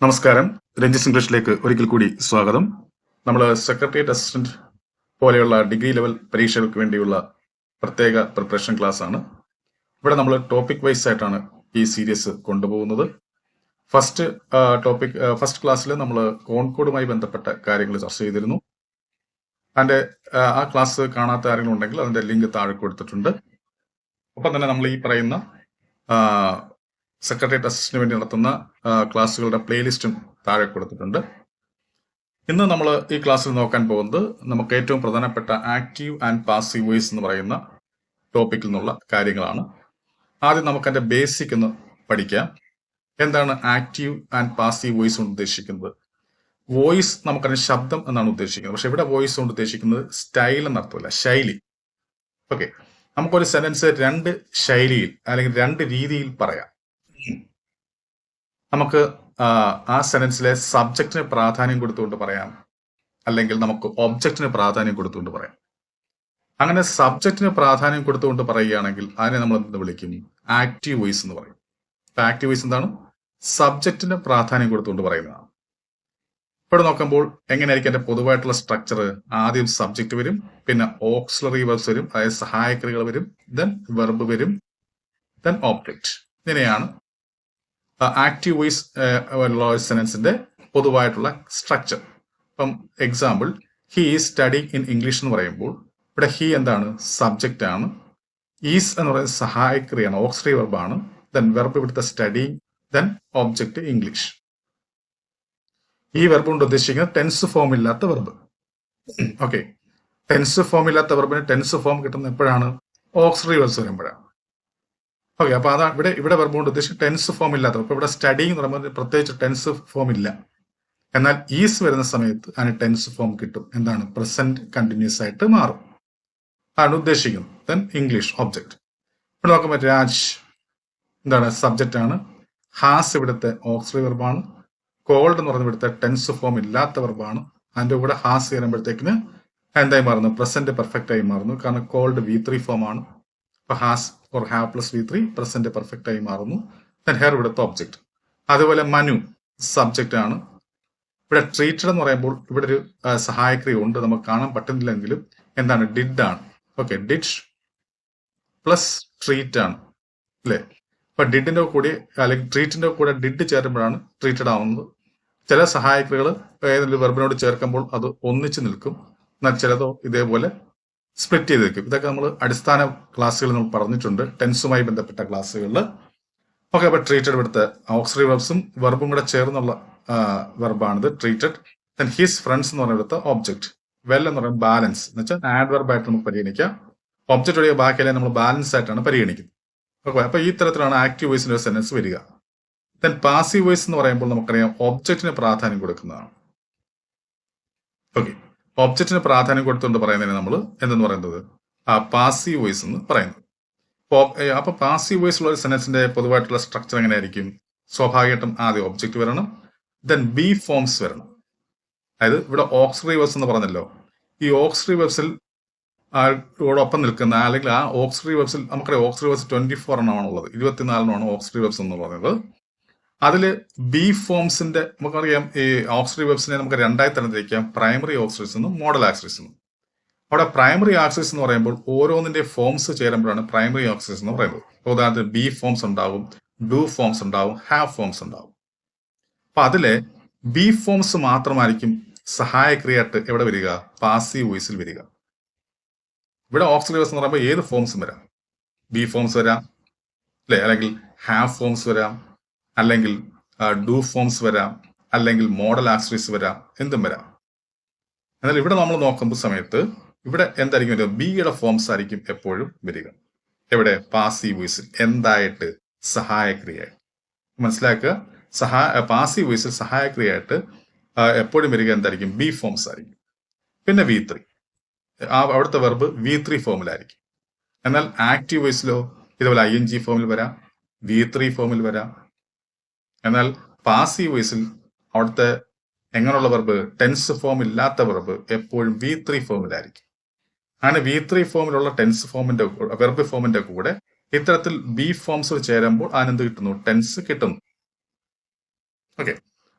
നമസ്കാരം. രഞ്ജിസ് ഇംഗ്ലീഷിലേക്ക് ഒരിക്കൽ കൂടി സ്വാഗതം. നമ്മൾ സെക്രട്ടേറിയറ്റ് അസിസ്റ്റന്റ് പോലെയുള്ള ഡിഗ്രി ലെവൽ പരീക്ഷകൾക്ക് വേണ്ടിയുള്ള പ്രത്യേക പ്രിപ്പറേഷൻ ക്ലാസ് ആണ് ഇവിടെ നമ്മൾ ടോപ്പിക് വൈസ് ആയിട്ടാണ് ഈ സീരീസ് കൊണ്ടുപോകുന്നത്. ഫസ്റ്റ് ടോപ്പിക് ഫസ്റ്റ് ക്ലാസ്സിൽ നമ്മൾ കോൺകോഡുമായി ബന്ധപ്പെട്ട കാര്യങ്ങൾ ചർച്ച ചെയ്തിരുന്നു. അതിന്റെ ആ, ആ ക്ലാസ് കാണാത്ത ആരെങ്കിലും ഉണ്ടെങ്കിൽ അതിന്റെ ലിങ്ക് താഴെ കൊടുത്തിട്ടുണ്ട്. ഒപ്പം തന്നെ നമ്മൾ ഈ പറയുന്ന സെക്രട്ടേറിയറ്റ് അസിസ്റ്റന്റിന് വേണ്ടി നടത്തുന്ന ക്ലാസ്സുകളുടെ പ്ലേലിസ്റ്റും താഴെ കൊടുത്തിട്ടുണ്ട്. ഇന്ന് നമ്മൾ ഈ ക്ലാസ്സിൽ നോക്കാൻ പോകുന്നത് നമുക്ക് ഏറ്റവും പ്രധാനപ്പെട്ട ആക്റ്റീവ് ആൻഡ് പാസീവ് വോയിസ് എന്ന് പറയുന്ന ടോപ്പിക്കിൽ നിന്നുള്ള കാര്യങ്ങളാണ്. ആദ്യം നമുക്ക് അതിന്റെ ബേസിക് ഒന്ന് പഠിക്കാം. എന്താണ് ആക്റ്റീവ് ആൻഡ് പാസീവ് വോയിസ് കൊണ്ട് ഉദ്ദേശിക്കുന്നത്? വോയിസ് നമുക്കതിന് ശബ്ദം എന്നാണ് ഉദ്ദേശിക്കുന്നത്. പക്ഷെ ഇവിടെ വോയിസ് കൊണ്ട് ഉദ്ദേശിക്കുന്നത് സ്റ്റൈൽ എന്നർത്ഥമല്ല ശൈലി. ഓക്കെ. നമുക്കൊരു സെന്റൻസ് രണ്ട് ശൈലിയിൽ അല്ലെങ്കിൽ രണ്ട് രീതിയിൽ പറയാം. നമുക്ക് ആ, സെനൻസിലെ സബ്ജക്റ്റിന് പ്രാധാന്യം കൊടുത്തുകൊണ്ട് പറയാം. അല്ലെങ്കിൽ നമുക്ക് ഒബ്ജക്റ്റിന് പ്രാധാന്യം കൊടുത്തുകൊണ്ട് പറയാം. അങ്ങനെ സബ്ജക്റ്റിന് പ്രാധാന്യം കൊടുത്തുകൊണ്ട് പറയുകയാണെങ്കിൽ അതിനെ നമ്മൾ എന്ത് വിളിക്കും? ആക്റ്റീവ് വോയിസ് എന്ന് പറയും. ആക്റ്റീവ് വോയിസ് എന്താണ്? സബ്ജക്റ്റിന് പ്രാധാന്യം കൊടുത്തുകൊണ്ട് പറയുന്നതാണ്. ഇവിടെ നോക്കുമ്പോൾ എങ്ങനെയായിരിക്കും എന്റെ പൊതുവായിട്ടുള്ള സ്ട്രക്ചർ ആദ്യം സബ്ജക്റ്റ് വരും പിന്നെ ഓക്സിലറി വെർബ്സ് വരും അതായത് സഹായക്രിയകൾ വരും ദെൻ വെർബ് വരും ദെൻ ഓബ്ജക്റ്റ് ഇങ്ങനെയാണ് ആക്റ്റീവ് വോയിസ് ലോയസ് സെനൻസിന്റെ പൊതുവായിട്ടുള്ള സ്ട്രക്ചർ ഇപ്പം example he is study in English എന്ന് പറയുമ്പോൾ ഇവിടെ ഹി എന്താണ്? സബ്ജക്റ്റ് ആണ്. ഈസ് എന്ന് പറയുന്നത് സഹായക്രിയാണ് ഓക്സിലറി വെർബാണ് ദെൻ വെർബ് ഇവിടുത്തെ സ്റ്റഡി ദെൻ ഓബ്ജക്റ്റ് ഇംഗ്ലീഷ് ഈ വെർബ് കൊണ്ട് ഉദ്ദേശിക്കുന്നത് ടെൻസ് ഫോം ഇല്ലാത്ത വെർബ് ഓക്കെ ടെൻസ് ഫോം ഇല്ലാത്ത വെർബിന് ടെൻസ് ഫോം കിട്ടുന്ന എപ്പോഴാണ്? ഓക്സിലറി വെർബ്സ് വരുമ്പോഴാണ്. ഓക്കെ അപ്പൊ അതാണ് ഇവിടെ ഇവിടെ വെർബ് കൊണ്ട് ഉദ്ദേശിച്ച് ടെൻസ് ഫോം ഇല്ലാത്ത അപ്പോൾ ഇവിടെ സ്റ്റഡി എന്ന് പറയുമ്പോൾ പ്രത്യേകിച്ച് ടെൻസ് ഫോം ഇല്ല. എന്നാൽ ഈസ് വരുന്ന സമയത്ത് അതിന് ടെൻസ് ഫോം കിട്ടും. എന്താണ്? പ്രസന്റ് കണ്ടിന്യൂസ് ആയിട്ട് മാറും. ആണ് ഉദ്ദേശിക്കുന്നത്. ദെൻ ഇംഗ്ലീഷ് ഒബ്ജക്റ്റ് ഇപ്പൊ നോക്കുമ്പോൾ രാജ് എന്താണ്? സബ്ജക്റ്റ് ആണ്. ഹാസ് ഇവിടുത്തെ ഓക്സിലറി വെർബാണ് കോൾഡ് എന്ന് പറയുന്ന ഇവിടുത്തെ ടെൻസ് ഫോം ഇല്ലാത്ത വെർബാണ് അതിന്റെ കൂടെ ഹാസ് ചെയ്യുമ്പോഴത്തേക്കിന് എന്തായി മാറുന്നു? പ്രസന്റ് പെർഫെക്റ്റ് ആയി മാറുന്നു. കാരണം കോൾഡ് വി ത്രീ ഫോം ആണ്. അപ്പൊ has or have plus V three present perfect ആയി മാറുന്നു. ദെൻ ഹെയർ ഇവിടുത്തെ ഒബ്ജക്ട് അതുപോലെ മനു സബ്ജക്റ്റ് ആണ്. ഇവിടെ ട്രീറ്റഡ് എന്ന് പറയുമ്പോൾ ഇവിടെ ഒരു സഹായക്രിയ ഉണ്ട്. നമുക്ക് കാണാൻ പറ്റുന്നില്ലെങ്കിലും എന്താണ്? ഡിഡ് ആണ്. ഓക്കെ ഡിഡ് പ്ലസ് ട്രീറ്റ് ആണ്. അല്ലേ? അപ്പൊ ഡിഡിന്റെ കൂടി അല്ലെങ്കിൽ ട്രീറ്റിന്റെ കൂടെ ഡിഡ് ചേരുമ്പോഴാണ് ട്രീറ്റഡ് ആവുന്നത്. ചില സഹായക്രിയകൾ ഏതെങ്കിലും വെർബിനോട് ചേർക്കുമ്പോൾ അത് ഒന്നിച്ച് നിൽക്കും. എന്നാൽ ചിലതോ ഇതേപോലെ സ്പ്ലിറ്റ് ചെയ്ത് വെക്കും ഇതൊക്കെ നമ്മൾ അടിസ്ഥാന ക്ലാസ്സുകളിൽ നമ്മൾ പറഞ്ഞിട്ടുണ്ട്. ടെൻസുമായി ബന്ധപ്പെട്ട ക്ലാസ്സുകളിൽ ഓക്കെ അപ്പോൾ ട്രീറ്റഡ് ഇവിടുത്തെ ഓക്സിലറി വെർബ്സും വെർബും കൂടെ ചേർന്നുള്ള വെർബാണിത് ട്രീറ്റഡ് ദെൻ ഹിസ് ഫ്രണ്ട്സ് എന്ന് പറയുന്നത് ഓബ്ജക്റ്റ് വെൽ എന്ന് പറയുന്നത് ബാലൻസ് എന്ന് വെച്ചാൽ ആഡ് വെർബായിട്ട് നമുക്ക് പരിഗണിക്കാം. ഒബ്ജക്റ്റ് ഒഴികെ ബാക്കിയെല്ലാം നമ്മൾ ബാലൻസ് ആയിട്ടാണ് പരിഗണിക്കുന്നത്. ഓക്കെ അപ്പോൾ ഈ തരത്തിലാണ് ആക്റ്റീവ് വോയിസിന്റെ ഒരു സെന്റൻസ് വരിക. ദെൻ പാസീവ് വോയിസ് എന്ന് പറയുമ്പോൾ നമുക്കറിയാം ഒബ്ജക്റ്റിന് പ്രാധാന്യം കൊടുക്കുന്നതാണ്. ഓക്കെ. ഒബ്ജക്റ്റിന് പ്രാധാന്യം കൊടുത്തുകൊണ്ട് പറയുന്നതിന് നമ്മൾ എന്തെന്ന് പറയുന്നത്? ആ പാസീവ് വോയിസ് എന്ന് പറയുന്നത്. അപ്പോൾ പാസീവ് വോയിസ് ഉള്ള ഒരു സെന്റൻസിന്റെ പൊതുവായിട്ടുള്ള സ്ട്രക്ചർ എങ്ങനെയായിരിക്കും? സ്വാഭാവികമായിട്ടും ആദ്യം ഒബ്ജക്റ്റ് വരണം ദെൻ ബി ഫോംസ് വരണം. അതായത് ഇവിടെ ഓക്സിലറി റിവേഴ്സ് എന്ന് പറഞ്ഞല്ലോ. ഈ ഓക്സിലറി വെബ്സിൽ ഓടൊപ്പം നിൽക്കുന്ന അല്ലെങ്കിൽ ആ ഓക്സിലറി വെബ്സിൽ നമുക്കറിയാം ഓക്സിലറി വെബ്സ് ട്വന്റി ഫോർ എണ്ണമാണുള്ളത് ഇരുപത്തിനാലിനാണ് ഓക്സ് വെബ്സ് എന്ന് പറയുന്നത് അതിൽ ബി ഫോംസിന്റെ നമുക്കറിയാം ഈ ഓക്സിഡറി വെബ്സിനെ നമുക്ക് രണ്ടായി തരംതിരിക്കാം. പ്രൈമറി ഓക്സിലറീസ് എന്നും മോഡൽ ആക്സിലറീസ് എന്നും. അവിടെ പ്രൈമറി ആക്സിസ് എന്ന് പറയുമ്പോൾ ഓരോന്നിന്റെ ഫോംസ് ചേരുമ്പോഴാണ് പ്രൈമറി ആക്സിസ് എന്ന് പറയുന്നത്. ഉദാഹരണത്തിന് ബി ഫോംസ് ഉണ്ടാവും ഡു ഫോംസ് ഉണ്ടാവും ഹാഫ് ഫോംസ് ഉണ്ടാവും. അപ്പൊ അതിലെ ബി ഫോംസ് മാത്രമായിരിക്കും സഹായക്രിയായിട്ട് എവിടെ വരിക? പാസീവ് വോയിസിൽ വരിക. ഇവിടെ ഓക്സിലേഴ്സ് എന്ന് പറയുമ്പോൾ ഏത് ഫോംസും വരാം. ബി ഫോംസ് വരാം അല്ലെ? അല്ലെങ്കിൽ ഹാഫ് ഫോംസ് വരാം അല്ലെങ്കിൽ ഡു ഫോംസ് വരാം അല്ലെങ്കിൽ മോഡൽ ആക്സറീസ് വരാം എന്തും വരാം. എന്നാൽ ഇവിടെ നമ്മൾ നോക്കുമ്പോൾ സമയത്ത് ഇവിടെ എന്തായിരിക്കും വരിക? ബിയുടെ ഫോംസ് ആയിരിക്കും എപ്പോഴും വരിക. എവിടെ? പാസീവ് വോയിസിൽ എന്തായിട്ട്? സഹായക്രിയ മനസ്സിലാക്കുക? സഹാ പാസീവ് വോയിസിൽ സഹായക്രിയയായിട്ട് ആ, എപ്പോഴും വരിക എന്തായിരിക്കും? ബി ഫോംസ് ആയിരിക്കും. പിന്നെ വി ത്രീ ആ അവിടുത്തെ വെർബ് വി ത്രീ ഫോമിലായിരിക്കും എന്നാൽ ആക്റ്റീവ് വോയിസിലോ ഇതുപോലെ ഐ എൻ ജി ഫോമിൽ വരാം വി ത്രീ ഫോമിൽ വരാം എന്നാൽ പാസീവ് വോയിസിൽ അവിടുത്തെ എങ്ങനെയുള്ള വെർബ് ടെൻസ് ഫോം ഇല്ലാത്ത വെർബ് എപ്പോഴും വി ത്രീ ഫോമിലായിരിക്കും അങ്ങനെ വി ത്രീ ഫോമിലുള്ള ടെൻസ് ഫോമിന്റെ വെർബ് ഫോമിന്റെ കൂടെ ഇത്തരത്തിൽ ബി ഫോംസ് ചേരുമ്പോൾ അതിനെന്ത് കിട്ടുന്നു? ടെൻസ് കിട്ടുന്നു. ഓക്കെ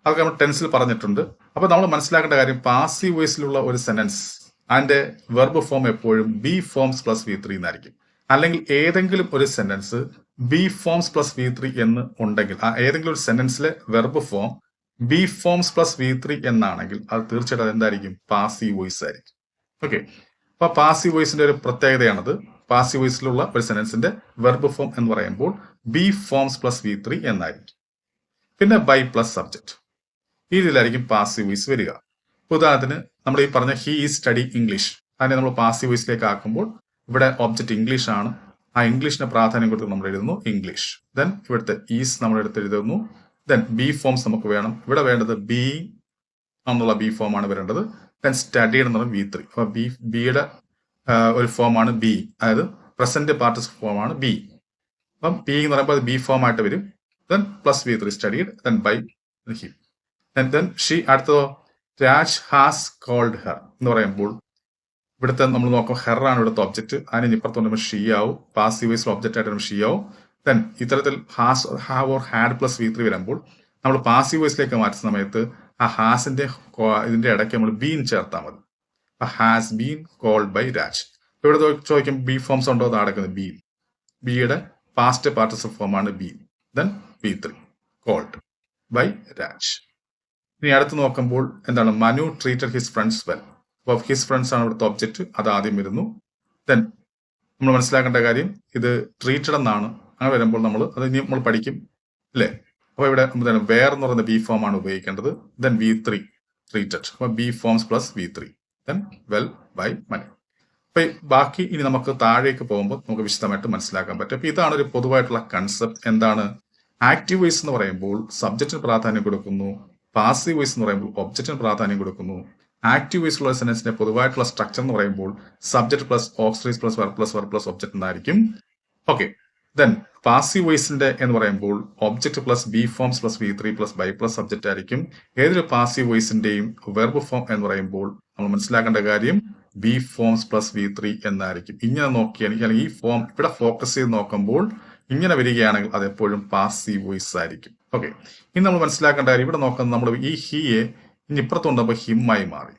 അതൊക്കെ നമ്മൾ ടെൻസിൽ പറഞ്ഞിട്ടുണ്ട്. അപ്പൊ നമ്മൾ മനസ്സിലാക്കേണ്ട കാര്യം പാസീവ് വോയിസിലുള്ള ഒരു സെന്റൻസ് അതിന്റെ വെർബ് ഫോം എപ്പോഴും be forms plus V three എന്നായിരിക്കും അല്ലെങ്കിൽ ഏതെങ്കിലും ഒരു sentence be forms plus V three എന്ന് ഉണ്ടെങ്കിൽ ആ ഏതെങ്കിലും ഒരു സെന്റൻസിലെ verb form be forms plus V three എന്നാണെങ്കിൽ അത് തീർച്ചയായിട്ടും അതെന്തായിരിക്കും? പാസീവ് വോയിസ് ആയിരിക്കും. ഓക്കെ അപ്പൊ പാസി വോയിസിന്റെ ഒരു പ്രത്യേകതയാണത്. പാസി വോയിസിലുള്ള ഒരു സെന്റൻസിന്റെ വെർബ് ഫോം എന്ന് പറയുമ്പോൾ be forms plus V three എന്നായിരിക്കും. പിന്നെ ബൈ പ്ലസ് സബ്ജക്ട് ഈ രീതിയിലായിരിക്കും പാസി വോയിസ് വരിക. ഉദാഹരണത്തിന് നമ്മൾ ഈ പറഞ്ഞ ഹി ഈസ് സ്റ്റഡി ഇംഗ്ലീഷ് അതിനെ നമ്മൾ പാസി വോയിസിലേക്ക് ആക്കുമ്പോൾ ഇവിടെ ഒബ്ജക്റ്റ് ഇംഗ്ലീഷ് ആണ്. ആ ഇംഗ്ലീഷിന് പ്രാധാന്യം കൊടുത്ത് നമ്മൾ എഴുതുന്നു ഇംഗ്ലീഷ് ദെൻ ഇവിടുത്തെ ഈസ് നമ്മൾ എടുത്ത് എഴുതുന്നു. ദെൻ ബി ഫോംസ് നമുക്ക് വേണം. ഇവിടെ വേണ്ടത് ബി എന്നുള്ള ബി ഫോം ആണ് വരേണ്ടത്. ദെൻ സ്റ്റഡി എന്ന് പറയുന്നത് ബി ത്രീ അപ്പൊ ബി ബിയുടെ ഒരു ഫോമാണ് ബി അതായത് പ്രസന്റ് പാർട്ടിസ് ഫോമാണ് ബി അപ്പം ബി എന്ന് പറയുമ്പോൾ അത് ബി ഫോം ആയിട്ട് വരും. Then plus V three studied then by him then she അടുത്തതോ Raj has called her എന്ന് പറയുമ്പോൾ ഇവിടുത്തെ നമ്മൾ നോക്കാം ഹെറാണ് ഇവിടുത്തെ ഒബ്ജക്റ്റ് അതിന് ഇപ്പുറത്ത് വരുമ്പോൾ ഷീ ആവും. പാസീവ് വൈസിൽ ഒബ്ജക്റ്റ് ആയിട്ട് ഷീ ആവും. ദെൻ ഇത്തരത്തിൽ has have or had plus V three വരുമ്പോൾ നമ്മൾ പാസീവ് വോയിസിലേക്ക് മാറ്റുന്ന സമയത്ത് ആ ഹാസിന്റെ ഇതിന്റെ ഇടയ്ക്ക് നമ്മൾ ബീൻ ചേർത്താൽ മതി. Has been called by Raj ഇവിടെ ചോദിക്കും ബി ഫോംസ് ഉണ്ടോ എന്ന് അടക്കുന്നത് ബീൻ ബിയുടെ പാസ്റ്റ് പാർട്ടിസിപ്പ് ഫോമാണ് be then V three called by Raj ഇനി അടുത്ത് നോക്കുമ്പോൾ എന്താണ്? Manu treated his friends well അപ്പോൾ ഹിസ് ഫ്രണ്ട്സ് ആണ് ഇവിടുത്തെ ഒബ്ജക്റ്റ് അത് ആദ്യം വരുന്നു. ദെൻ നമ്മൾ മനസ്സിലാക്കേണ്ട കാര്യം ഇത് ട്രീറ്റഡ് എന്നാണ്. അങ്ങനെ വരുമ്പോൾ നമ്മൾ അത് ഇനി നമ്മൾ പഠിക്കും അല്ലേ? അപ്പോൾ ഇവിടെ വേർ എന്ന് പറയുന്ന ബി ഫോം ആണ് ഉപയോഗിക്കേണ്ടത്. ദെൻ വി ത്രീ ട്രീറ്റഡ് അപ്പോൾ be forms plus V three then well by Manu അപ്പൊ ബാക്കി ഇനി നമുക്ക് താഴേക്ക് പോകുമ്പോൾ നമുക്ക് വിശദമായിട്ട് മനസ്സിലാക്കാൻ പറ്റും. അപ്പൊ ഇതാണ് ഒരു പൊതുവായിട്ടുള്ള കൺസെപ്റ്റ് എന്താണ്? ആക്റ്റീവ് വോയിസ് എന്ന് പറയുമ്പോൾ സബ്ജക്റ്റിന് പ്രാധാന്യം കൊടുക്കുന്നു. പാസീവ് വോയിസ് എന്ന് പറയുമ്പോൾ ഒബ്ജക്റ്റിന് പ്രാധാന്യം കൊടുക്കുന്നു. ആക്റ്റീവ് വോയിസ് ഉള്ള സെന്റൻസിന്റെ പൊതുവായിട്ടുള്ള സ്ട്രക്ചർ എന്ന് പറയുമ്പോൾ subject plus auxiliaries plus verb plus verb plus object എന്നായിരിക്കും. ഓക്കെ ദെൻ പാസീവ് വോയിസിന്റെ എന്ന് പറയുമ്പോൾ object plus be forms plus V three plus by plus subject ആയിരിക്കും. ഏതൊരു പാസീവ് വോയിസിന്റെയും വെർബ് ഫോം എന്ന് പറയുമ്പോൾ നമ്മൾ മനസ്സിലാക്കേണ്ട കാര്യം be forms plus V three എന്നായിരിക്കും. ഇങ്ങനെ നോക്കിയാണെങ്കിൽ അല്ലെങ്കിൽ ഈ ഫോം ഇവിടെ ഫോക്കസ് ചെയ്ത് നോക്കുമ്പോൾ ഇങ്ങനെ വരികയാണെങ്കിൽ അത് എപ്പോഴും പാസീവ് വോയിസ് ആയിരിക്കും. ഓക്കെ ഇനി നമ്മൾ മനസ്സിലാക്കേണ്ട കാര്യം ഇവിടെ നോക്കുന്നത് നമ്മൾ ഈ ഹിയെ ഇനി ഇപ്പുറത്ത് വന്നപ്പോൾ ഹിമ്മായി മാറി.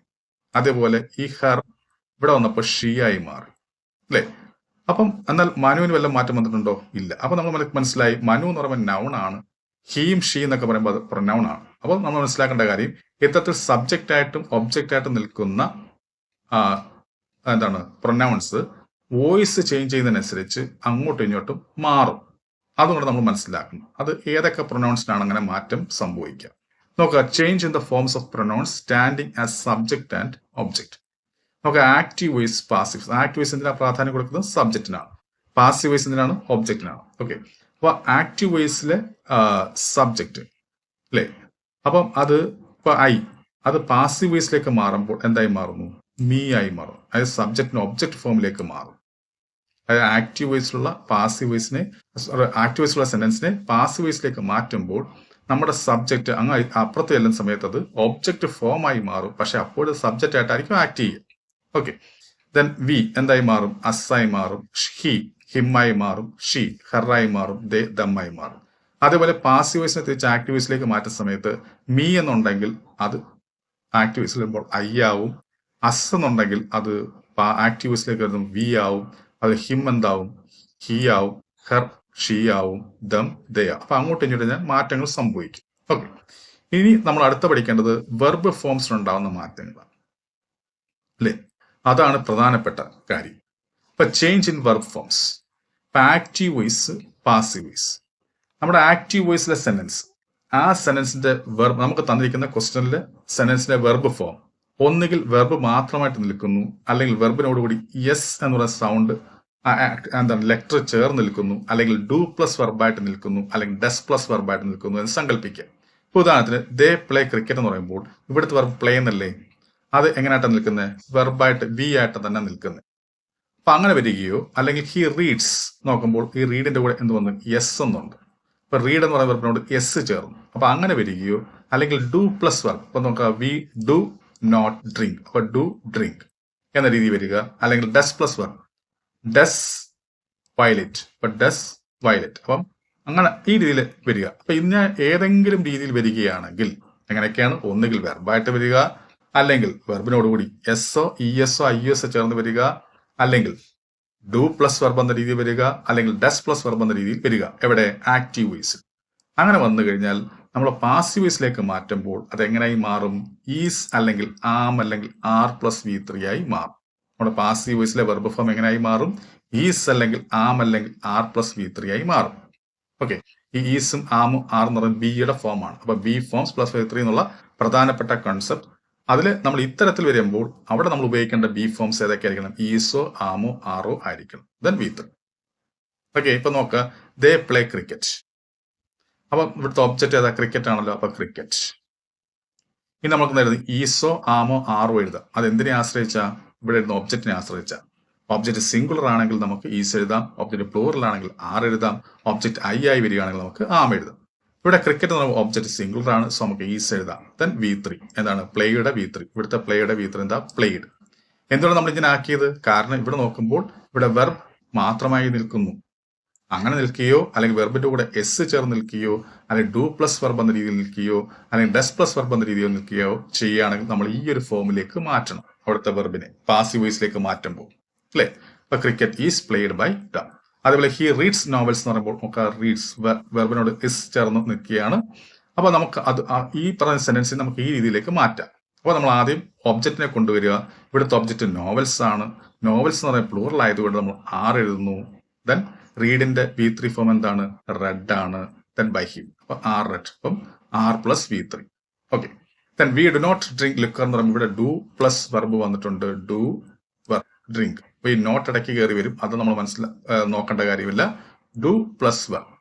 അതേപോലെ ഈ ഹർ ഇവിടെ വന്നപ്പോൾ ഷിയായി മാറി. അല്ലേ? അപ്പം എന്നാൽ മനുവിന് വല്ല മാറ്റം വന്നിട്ടുണ്ടോ? ഇല്ല. അപ്പൊ നമ്മൾ മനസ്സിലായി മനു എന്ന് പറയുമ്പോൾ നൗൺ ആണ്. ഹീം ഷീ എന്നൊക്കെ പറയുമ്പോൾ അത് പ്രൊനൗൺ ആണ്. അപ്പോൾ നമ്മൾ മനസ്സിലാക്കേണ്ട കാര്യം ഇത്തരത്തിൽ സബ്ജക്റ്റ് ആയിട്ടും ഒബ്ജക്റ്റ് ആയിട്ടും നിൽക്കുന്ന എന്താണ് പ്രൊനൗൺസ് വോയിസ് ചേഞ്ച് ചെയ്യുന്നതിനനുസരിച്ച് അങ്ങോട്ടും ഇങ്ങോട്ടും മാറും. അതുകൊണ്ട് നമ്മൾ മനസ്സിലാക്കണം. അത് ഏതൊക്കെ പ്രൊനൗൺസിനാണ് അങ്ങനെ മാറ്റം സംഭവിക്കുക. നോക്കുക change in the forms of pronouns standing as subject and object നോക്കുക active voice passive active voice എന്തിനാണ് പ്രാധാന്യം കൊടുക്കുന്നത്? സബ്ജക്റ്റിനാണ് പാസീവ് വോയിസ് എന്തിനാണ്? ഒബ്ജക്റ്റിനാണ് ഓക്കെ അപ്പൊ ആക്റ്റീവ് വോയിസിലെ സബ്ജക്റ്റ് അല്ലേ അപ്പം അത് ഇപ്പൊ ഐ അത് പാസീവ് വോയിസിലേക്ക് മാറുമ്പോൾ എന്തായി മാറുന്നു? മീ ആയി മാറും. അതായത് സബ്ജക്റ്റിന് ഒബ്ജക്ട് ഫോമിലേക്ക് മാറും. അതായത് ആക്റ്റീവ് വോയിസിലുള്ള പാസീവ് വോയിസിനെ ആക്റ്റീവ് വോയിസിലുള്ള സെന്റൻസിനെ പാസീവ് വോയിസിലേക്ക് മാറ്റുമ്പോൾ നമ്മുടെ സബ്ജക്റ്റ് അങ്ങ് അപ്പുറത്ത് ചെല്ലുന്ന സമയത്ത് അത് ഒബ്ജക്റ്റ് ഫോം ആയി മാറും. പക്ഷെ അപ്പോഴും സബ്ജക്റ്റ് ആയിട്ടായിരിക്കും ആക്ട് ചെയ്യുക. ഓക്കെ ദെൻ വി എന്തായി മാറും? അസ്സായി മാറും. ഹി ഹിമ്മായി മാറും. ഷീ ഹെറായി മാറും. ദേ ദമ്മായി മാറും. അതേപോലെ പാസീവ് വോയിസിനെ തിരിച്ച് വോയിസിലേക്ക് മാറ്റുന്ന സമയത്ത് മീ എന്നുണ്ടെങ്കിൽ അത് വോയിസിൽ വരുമ്പോൾ ഐ ആവും. അസ് എന്നുണ്ടെങ്കിൽ അത് ആക്റ്റീവ് വോയിസിലേക്ക് വരുമ്പോൾ വി ആവും. അത് ഹിം എന്താവും? ഹി ആവും. ഹെർ ഷീ ആവും ദം ദയാ. അപ്പൊ അങ്ങോട്ടും ഇങ്ങോട്ടും ഞാൻ മാറ്റങ്ങൾ സംഭവിക്കും. ഓക്കെ ഇനി നമ്മൾ അടുത്ത പഠിക്കേണ്ടത് വെർബ് ഫോംസിലുണ്ടാവുന്ന മാറ്റങ്ങളാണ്. അല്ലേ? അതാണ് പ്രധാനപ്പെട്ട കാര്യം. ഇപ്പൊ ചേഞ്ച് ഇൻ വെർബ് ഫോംസ് ഇപ്പൊ ആക്റ്റീവ് വോയിസ് പാസീവ് വോയിസ് നമ്മുടെ ആക്റ്റീവ് വോയിസിലെ സെന്റൻസ് ആ സെന്റൻസിന്റെ വെർബ് നമുക്ക് തന്നിരിക്കുന്ന ക്വസ്റ്റനിലെ സെന്റൻസിന്റെ വെർബ് ഫോം ഒന്നുകിൽ വെർബ് മാത്രമായിട്ട് നിൽക്കുന്നു അല്ലെങ്കിൽ വെർബിനോടുകൂടി യെസ് പറയുന്ന സൗണ്ട് എന്താണ് ലെറ്റർ ചേർന്ന് നിൽക്കുന്നു അല്ലെങ്കിൽ ഡു പ്ലസ് വെർബായിട്ട് നിൽക്കുന്നു അല്ലെങ്കിൽ ഡസ് പ്ലസ് വെർബായിട്ട് നിൽക്കുന്നു എന്ന് സങ്കല്പിക്കുക ഇപ്പൊ ഉദാഹരണത്തിന് ദേ പ്ലേ ക്രിക്കറ്റ് എന്ന് പറയുമ്പോൾ ഇവിടുത്തെ വെർബ് പ്ലേ എന്നല്ലേ? അത് എങ്ങനെയായിട്ടാണ് നിൽക്കുന്നത് വെർബായിട്ട് വി ആയിട്ട് തന്നെ നിൽക്കുന്നത് അപ്പൊ അങ്ങനെ വരികയോ അല്ലെങ്കിൽ ഹി റീഡ്സ് നോക്കുമ്പോൾ ഈ റീഡിന്റെ കൂടെ എന്ത് വന്നു? എസ് എന്നുണ്ട്. ഇപ്പൊ റീഡ് എന്ന് പറയുന്ന വെർബിനോട് എസ് ചേർന്നു. അപ്പൊ അങ്ങനെ വരികയോ അല്ലെങ്കിൽ ഡു പ്ലസ് വെർബ് ഇപ്പൊ നോക്കുക വി ഡു നോട്ട് ഡ്രിങ്ക് അപ്പൊ ഡു ഡ്രിങ്ക് എന്ന രീതി വരിക അല്ലെങ്കിൽ does plus verb does violate ഇപ്പൊ ഡസ് വയലറ്റ് അപ്പം അങ്ങനെ ഈ രീതിയിൽ വരിക. അപ്പൊ ഇന്ന് ഏതെങ്കിലും രീതിയിൽ വരികയാണെങ്കിൽ എങ്ങനെയൊക്കെയാണ് ഒന്നുകിൽ വെർബായിട്ട് വരിക അല്ലെങ്കിൽ വെർബിനോടുകൂടി S or E S or I S ചേർന്ന് വരിക അല്ലെങ്കിൽ ഡു പ്ലസ് വെർബ് എന്ന രീതിയിൽ വരിക അല്ലെങ്കിൽ ഡസ് പ്ലസ് വെർബ് എന്ന രീതിയിൽ വരിക. എവിടെ? ആക്റ്റീവ് വോയിസിൽ അങ്ങനെ വന്നു കഴിഞ്ഞാൽ നമ്മൾ പാസീവ് വോയിസിലേക്ക് മാറ്റുമ്പോൾ അത് എങ്ങനെയായി മാറും? ഈസ് അല്ലെങ്കിൽ ആം അല്ലെങ്കിൽ ആർ പ്ലസ് വി ത്രീ ആയി മാറും. നമ്മുടെ പാസീവ് വോയിസിലെ വെർബ് ഫോം എങ്ങനെയായി മാറും? ഈസ് അല്ലെങ്കിൽ ആം അല്ലെങ്കിൽ ആർ പ്ലസ് വി ത്രീ ആയി മാറും. ഓക്കെ ഈ ഈസും ആമും ആർ എന്ന് പറയുന്നത് ബിയുടെ ഫോം ആണ്. അപ്പൊ be forms plus V three എന്നുള്ള പ്രധാനപ്പെട്ട കൺസെപ്റ്റ് അതിൽ നമ്മൾ ഇത്തരത്തിൽ വരുമ്പോൾ അവിടെ നമ്മൾ ഉപയോഗിക്കേണ്ട ബി ഫോംസ് ഏതൊക്കെ ആയിരിക്കണം ഈസോ ആമോ ആറോ ആയിരിക്കണം. ദെൻ വി ത്രീ ഓക്കെ ഇപ്പൊ നോക്കുക ദേ പ്ലേ ക്രിക്കറ്റ് അപ്പൊ ഇവിടുത്തെ ഒബ്ജക്റ്റ് ഏതാ? ക്രിക്കറ്റ് ആണല്ലോ. അപ്പൊ ക്രിക്കറ്റ് ഇനി നമുക്ക് നേരുന്നത് ഈസോ ആമോ ആറോ എഴുതാം അത് എന്തിനെ ആശ്രയിച്ചാ? ഇവിടെ എഴുതുന്ന ഒബ്ജക്റ്റിനെ ആശ്രയിച്ച. ഒബ്ജക്റ്റ് സിംഗുലർ ആണെങ്കിൽ നമുക്ക് ഈസ് എഴുതാം. ഒബ്ജക്റ്റ് പ്ലൂറൽ ആണെങ്കിൽ ആർ എഴുതാം. ഒബ്ജക്റ്റ് ഐ ആയി വരികയാണെങ്കിൽ നമുക്ക് ആം എഴുതാം. ഇവിടെ ക്രിക്കറ്റ് എന്ന് പറയുമ്പോൾ ഒബ്ജക്റ്റ് സിംഗുലർ ആണ്. സോ നമുക്ക് ഈസ് എഴുതാം. ദെൻ വി ത്രീ എന്താണ്? പ്ലേയുടെ വി ത്രീ ഇവിടുത്തെ പ്ലേയുടെ വി ത്രീ എന്താ? പ്ലേഡ് എന്തുകൊണ്ട് നമ്മൾ ഇങ്ങനെ ആക്കിയത്? കാരണം ഇവിടെ നോക്കുമ്പോൾ ഇവിടെ വെർബ് മാത്രമായി നിൽക്കുന്നു. അങ്ങനെ നിൽക്കുകയോ അല്ലെങ്കിൽ വെർബിന്റെ കൂടെ എസ് ചേർന്ന് നിൽക്കുകയോ അല്ലെങ്കിൽ ഡു പ്ലസ് വെർബ് എന്ന രീതിയിൽ നിൽക്കുകയോ അല്ലെങ്കിൽ ഡസ് പ്ലസ് വെർബ് എന്ന രീതിയിൽ നിൽക്കുകയോ ചെയ്യുകയാണെങ്കിൽ നമ്മൾ ഈ ഒരു ഫോമിലേക്ക് മാറ്റണം. അവിടുത്തെ വെർബിനെ പാസി വോയിസിലേക്ക് മാറ്റുമ്പോൾ അല്ലേ? അപ്പൊ cricket is played by the. അതേപോലെ ഹി റീഡ്സ് നോവൽസ് എന്ന് പറയുമ്പോൾ നമുക്ക് റീഡ്സ് വെർബിനോട് ഇസ് ചേർന്ന് നിൽക്കുകയാണ്. അപ്പൊ നമുക്ക് അത് ഈ പറഞ്ഞ സെന്റൻസിൽ നമുക്ക് ഈ രീതിയിലേക്ക് മാറ്റാം. അപ്പോൾ നമ്മൾ ആദ്യം ഒബ്ജക്റ്റിനെ കൊണ്ടുവരിക. ഇവിടുത്തെ ഒബ്ജക്റ്റ് നോവൽസ് ആണ്. നോവൽസ് എന്ന് പറയുന്നത് പ്ലൂറൽ ആയതുകൊണ്ട് നമ്മൾ ആർ എഴുതുന്നു. ദെൻ റീഡിന്റെ വി ത്രീ ഫോം എന്താണ്? റെഡ് ആണ്. Then by him. അപ്പൊ ആർ റെഡ്. അപ്പം are plus V three. Okay. Then we do not drink liquor എന്ന് പറയുമ്പോൾ ഇവിടെ ഡു പ്ലസ് വെർബ് വന്നിട്ടുണ്ട്. ഡു ഡ്രിങ്ക് അപ്പൊ ഈ നോട്ട് ഇടയ്ക്ക് കയറി വരും. അത് നമ്മൾ മനസ്സിലാ നോക്കേണ്ട കാര്യമില്ല. ഡു പ്ലസ് വെർബ്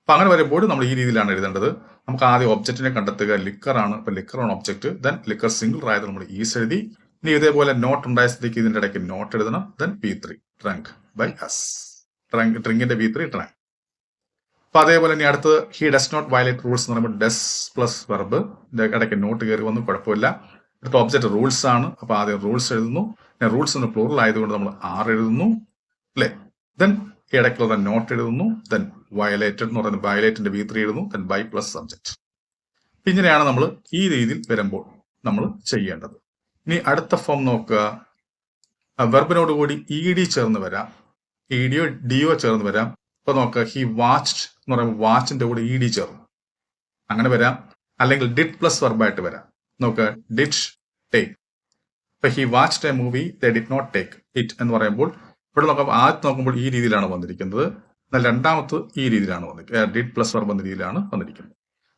അപ്പൊ അങ്ങനെ വരുമ്പോൾ നമ്മൾ ഈ രീതിയിലാണ് എഴുതേണ്ടത്. നമുക്ക് ആദ്യം ഒബ്ജക്റ്റിനെ കണ്ടെത്തുക. ലിക്കർ ആണ്. അപ്പൊ ലിക്കർ ആണ് ഒബ്ജക്റ്റ് ദെൻ ലിക്കർ സിംഗിൾ ആയത് നമ്മൾ ഈസ് എഴുതി. ഇനി ഇതേപോലെ നോട്ട് ഉണ്ടായ സ്ഥിതിക്ക് ഇതിന്റെ ഇടയ്ക്ക് നോട്ട് എഴുതണം. Then V three drunk by us drunk ഡ്രിങ്കിന്റെ P three drunk അപ്പൊ അതേപോലെ തന്നെ അടുത്തത് he does not violate rules എന്ന് പറയുമ്പോൾ ഡസ് പ്ലസ് വെർബ് ഇടയ്ക്ക് നോട്ട് കയറി വന്നു കുഴപ്പമില്ല. അടുത്ത ഒബ്ജക്റ്റ് റൂൾസ് ആണ്. അപ്പൊ ആദ്യം റൂൾസ് എഴുതുന്നു. റൂൾസ് എന്ന് പ്ലൂറൽ ആയതുകൊണ്ട് നമ്മൾ ആർ എഴുതുന്നു. അല്ലെ? ദെൻ ഇടയ്ക്കുള്ള നോട്ട് എഴുതുന്നു. ദെൻ വയലേറ്റഡ് എന്ന് പറയുന്നത് വയലേറ്റിന്റെ വി ത്രീ എഴുതുന്നു. ദെൻ ബൈ പ്ലസ് സബ്ജക്ട് ഇങ്ങനെയാണ് നമ്മൾ ഈ രീതിയിൽ വരുമ്പോൾ നമ്മൾ ചെയ്യേണ്ടത്. ഇനി അടുത്ത ഫോം നോക്കുക. വെർബിനോട് കൂടി ഇ ഡി ചേർന്ന് വരാം. ഇ ഡിയോ ഡിയോ ചേർന്ന് വരാം. ഇപ്പൊ നോക്കുക ഹി വാച്ച്ഡ് എന്ന് പറയുമ്പോൾ വാച്ചിന്റെ കൂടെ ഇ ഡി ചേർന്നു. അങ്ങനെ വരാം. അല്ലെങ്കിൽ ഡിഡ് പ്ലസ് വെർബായിട്ട് വരാം. നോക്ക് ഡിഡ് ടേക്ക് ഇപ്പൊ he watched a movie the did not take it എന്ന് പറയുമ്പോൾ ഇവിടെ നോക്കുമ്പോൾ ആദ്യം നോക്കുമ്പോൾ ഈ രീതിയിലാണ് വന്നിരിക്കുന്നത്. എന്നാൽ രണ്ടാമത് ഈ രീതിയിലാണ് വന്നിരിക്കുന്നത്. ഡിഡ് പ്ലസ് വെർബ് എന്ന രീതിയിലാണ് വന്നിരിക്കുന്നത്.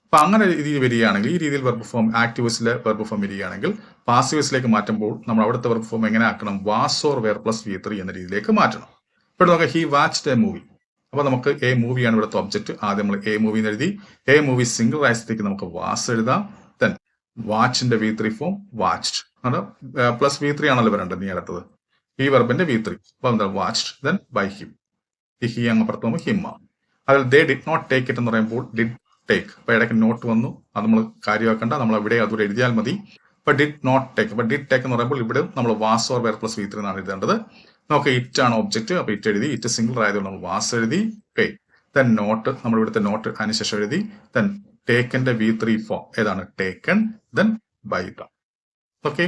അപ്പൊ അങ്ങനെ രീതിയിൽ വരികയാണെങ്കിൽ ഈ രീതിയിൽ വെർബ് ഫോം ആക്ടിവസിലെ വെർബ് ഫോം വരികയാണെങ്കിൽ പാസിവസിലേക്ക് മാറ്റുമ്പോൾ നമ്മൾ അവിടുത്തെ വെർബ് ഫോം എങ്ങനെ ആക്കണം? Was or were plus V three എന്ന രീതിയിലേക്ക് മാറ്റണം. ഇവിടെ നോക്കാം ഹി വാച്ച്ഡ് എ മൂവി അപ്പൊ നമുക്ക് എ മൂവിയാണ് ഇവിടുത്തെ ഒബ്ജക്റ്റ് ആദ്യം നമ്മൾ എ മൂവി എന്ന് എഴുതി. എ മൂവി സിംഗിൾ ആയത്തേക്ക് നമുക്ക് വാസ് എഴുതാം. Then വാച്ചിന്റെ V three form watched plus V three ആണല്ലോ വരേണ്ടത് നീ അടുത്തത് ഈ വെർബിന്റെ വി ത്രീ അപ്പൊ എന്താ? വാച്ച്ഡ് ദെൻ ബൈ ഹിം ഈ ഹി അങ്ങ് പുറത്ത് നമ്മൾ ഹിം ആണ് അതിൽ they did not take it എന്ന് പറയുമ്പോൾ ഡിഡ് ടേക്ക് അപ്പൊ ഇടയ്ക്ക് നോട്ട് വന്നു. അത് നമ്മൾ കാര്യമാക്കേണ്ട. നമ്മൾ ഇവിടെ അതുകൂടെ എഴുതിയാൽ മതി. അപ്പൊ ഡിഡ് നോട്ട് ടേക്ക് അപ്പൊ ഡിഡ് ടേക്ക് എന്ന് പറയുമ്പോൾ ഇവിടെ നമ്മൾ was or were plus V three എന്നാണ് എഴുതേണ്ടത്. നമുക്ക് ഇറ്റ് ആണ് ഒബ്ജക്റ്റ് അപ്പൊ ഇറ്റ് എഴുതി ഇറ്റ് സിംഗിൾ ആയതുകൊണ്ട് നമ്മൾ വാസ് എഴുതി ഓക്കെ ദെൻ നോട്ട് നമ്മൾ ഇവിടുത്തെ നോട്ട് അതിനുശേഷം എഴുതി. ദെൻ ടേക്കന്റെ വി ത്രീ ഫോർ ഏതാണ്? Taken then by the okay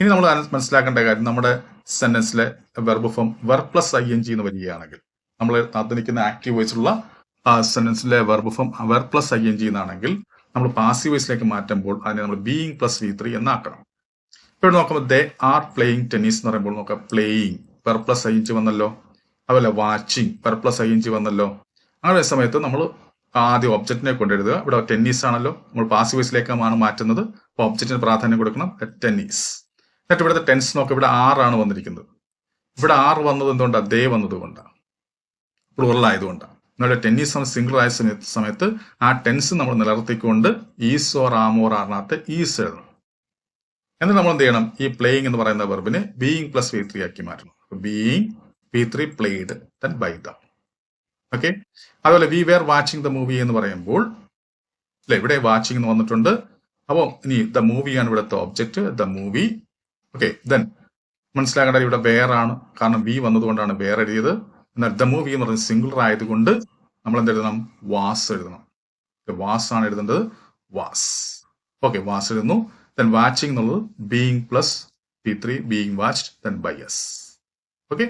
ഇനി നമ്മൾ മനസ്സിലാക്കേണ്ട കാര്യം നമ്മുടെ സെന്റൻസിലെ verb form verb plus I N G എന്ന് വരികയാണെങ്കിൽ നമ്മൾ തന്നിരിക്കുന്ന ആക്റ്റീവ് വോയിസുള്ള സെന്റൻസിലെ verb form verb plus I N G എന്നാണെങ്കിൽ നമ്മൾ പാസീവ് വോയിസിലേക്ക് മാറ്റുമ്പോൾ അതിനെ നമ്മൾ ബീയിങ് പ്ലസ് വി ത്രീ എന്നാക്കണം. ഇവിടെ നോക്കുമ്പോൾ ദേ ആർ പ്ലേയിങ് ടെന്നീസ് എന്ന് പറയുമ്പോൾ നോക്കാം. പ്ലേയിങ് പെർ പ്ലസ് ഐ ഇഞ്ച് വന്നല്ലോ. അതുപോലെ വാച്ചിങ് പെർ പ്ലസ് ഐ ഇഞ്ച് വന്നല്ലോ. അങ്ങനെ സമയത്ത് നമ്മൾ ആദ്യം ഒബ്ജക്റ്റിനെ കൊണ്ടെഴുതുക ഇവിടെ ടെന്നീസ് ആണല്ലോ. നമ്മൾ പാസീവ് വോയിസിലേക്കാണ് മാറ്റുന്നത്. അപ്പോൾ ഒബ്ജക്റ്റിന് പ്രാധാന്യം കൊടുക്കണം. ടെന്നീസ് എന്നിട്ട് ഇവിടുത്തെ ടെൻസ് നോക്കുക ഇവിടെ ആറാണ് വന്നിരിക്കുന്നത്. ഇവിടെ ആറ് വന്നത് എന്തുകൊണ്ടാണ് ദേ വന്നത് കൊണ്ടാണ് പ്ലൂറൽ ആയതുകൊണ്ടാണ് എന്നുള്ള ടെന്നീസ് നമ്മൾ സിംഗിൾ ആയ സമയത്ത് സമയത്ത് ആ ടെൻസ് നമ്മൾ നിലനിർത്തിക്കൊണ്ട് ഈസ് ഓർ ആമോർ ആറിനകത്ത് ഈസ് എഴുതണം. എന്നിട്ട് നമ്മൾ എന്ത് ചെയ്യണം? ഈ പ്ലേയിങ് എന്ന് പറയുന്ന വെർബിനെ ബീയിങ് പ്ലസ് വി ത്രീ ആക്കി മാറ്റണം. V three played then by the okay അതുപോലെ we were watching the movie എന്ന് പറയുമ്പോൾ അല്ലെ ഇവിടെ വാച്ചിങ് എന്ന് വന്നിട്ടുണ്ട്. അപ്പോൾ ഇനി ദ മൂവിയാണ് ഇവിടുത്തെ object the movie okay then മനസ്സിലാക്കേണ്ടത് ഇവിടെ വേർ ആണ്. കാരണം വി വന്നതുകൊണ്ടാണ് വേർ എഴുതിയത്. എന്നാൽ ദ മൂവി എന്ന് പറയുന്നത് സിംഗുലർ ആയതുകൊണ്ട് നമ്മൾ എന്ത് എഴുതണം? വാസ് എഴുതണം. വാസ് ആണ് എഴുതേണ്ടത്. വാസ് ഓക്കെ വാസ് എഴുതുന്നു. ദെൻ വാച്ചിങ് എന്നുള്ളത് being plus V three being watched then by us okay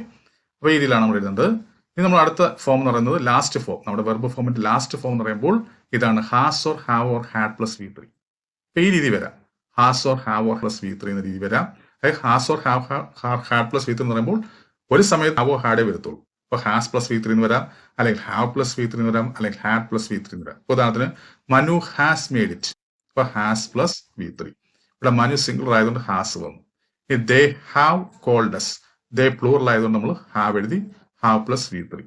അപ്പോൾ ഈ രീതിയിലാണ് നമ്മൾ എഴുതുന്നത്. ഇനി നമ്മൾ അടുത്ത ഫോം എന്ന് പറയുന്നത് ലാസ്റ്റ് ഫോം നമ്മുടെ വെർബ് ഫോമിന്റെ ലാസ്റ്റ് ഫോം എന്ന് പറയുമ്പോൾ ഇതാണ് has or have or had plus V three ഈ രീതി വരാം. Has or have or plus V three എന്ന രീതി വരാം. അതായത് has or have had plus V three എന്ന് പറയുമ്പോൾ ഒരു സമയത്ത് ഹാവ് ഹാഡേ വരത്തുള്ളൂ. ഇപ്പോൾ ഹാസ് പ്ലസ് വി ത്രീ എന്ന് വരാം. അല്ലെങ്കിൽ ഹാവ് പ്ലസ് വി ത്രീ എന്ന് വരാം. അല്ലെങ്കിൽ ഹാഡ് പ്ലസ് വി ത്രീ എന്ന് വരാം. ഇപ്പോൾ ഉദാഹരണത്തിന് മനു ഹാസ് മേഡ് ഇറ്റ് ഇപ്പോൾ ഹാസ് പ്ലസ് വി ത്രീ ഇവിടെ മനു സിംഗിൾ ആയതുകൊണ്ട് ഹാസ് വന്നു. They have called us they plural ആയതുകൊണ്ട് നമ്മൾ ഹാവ് എഴുതി have plus V three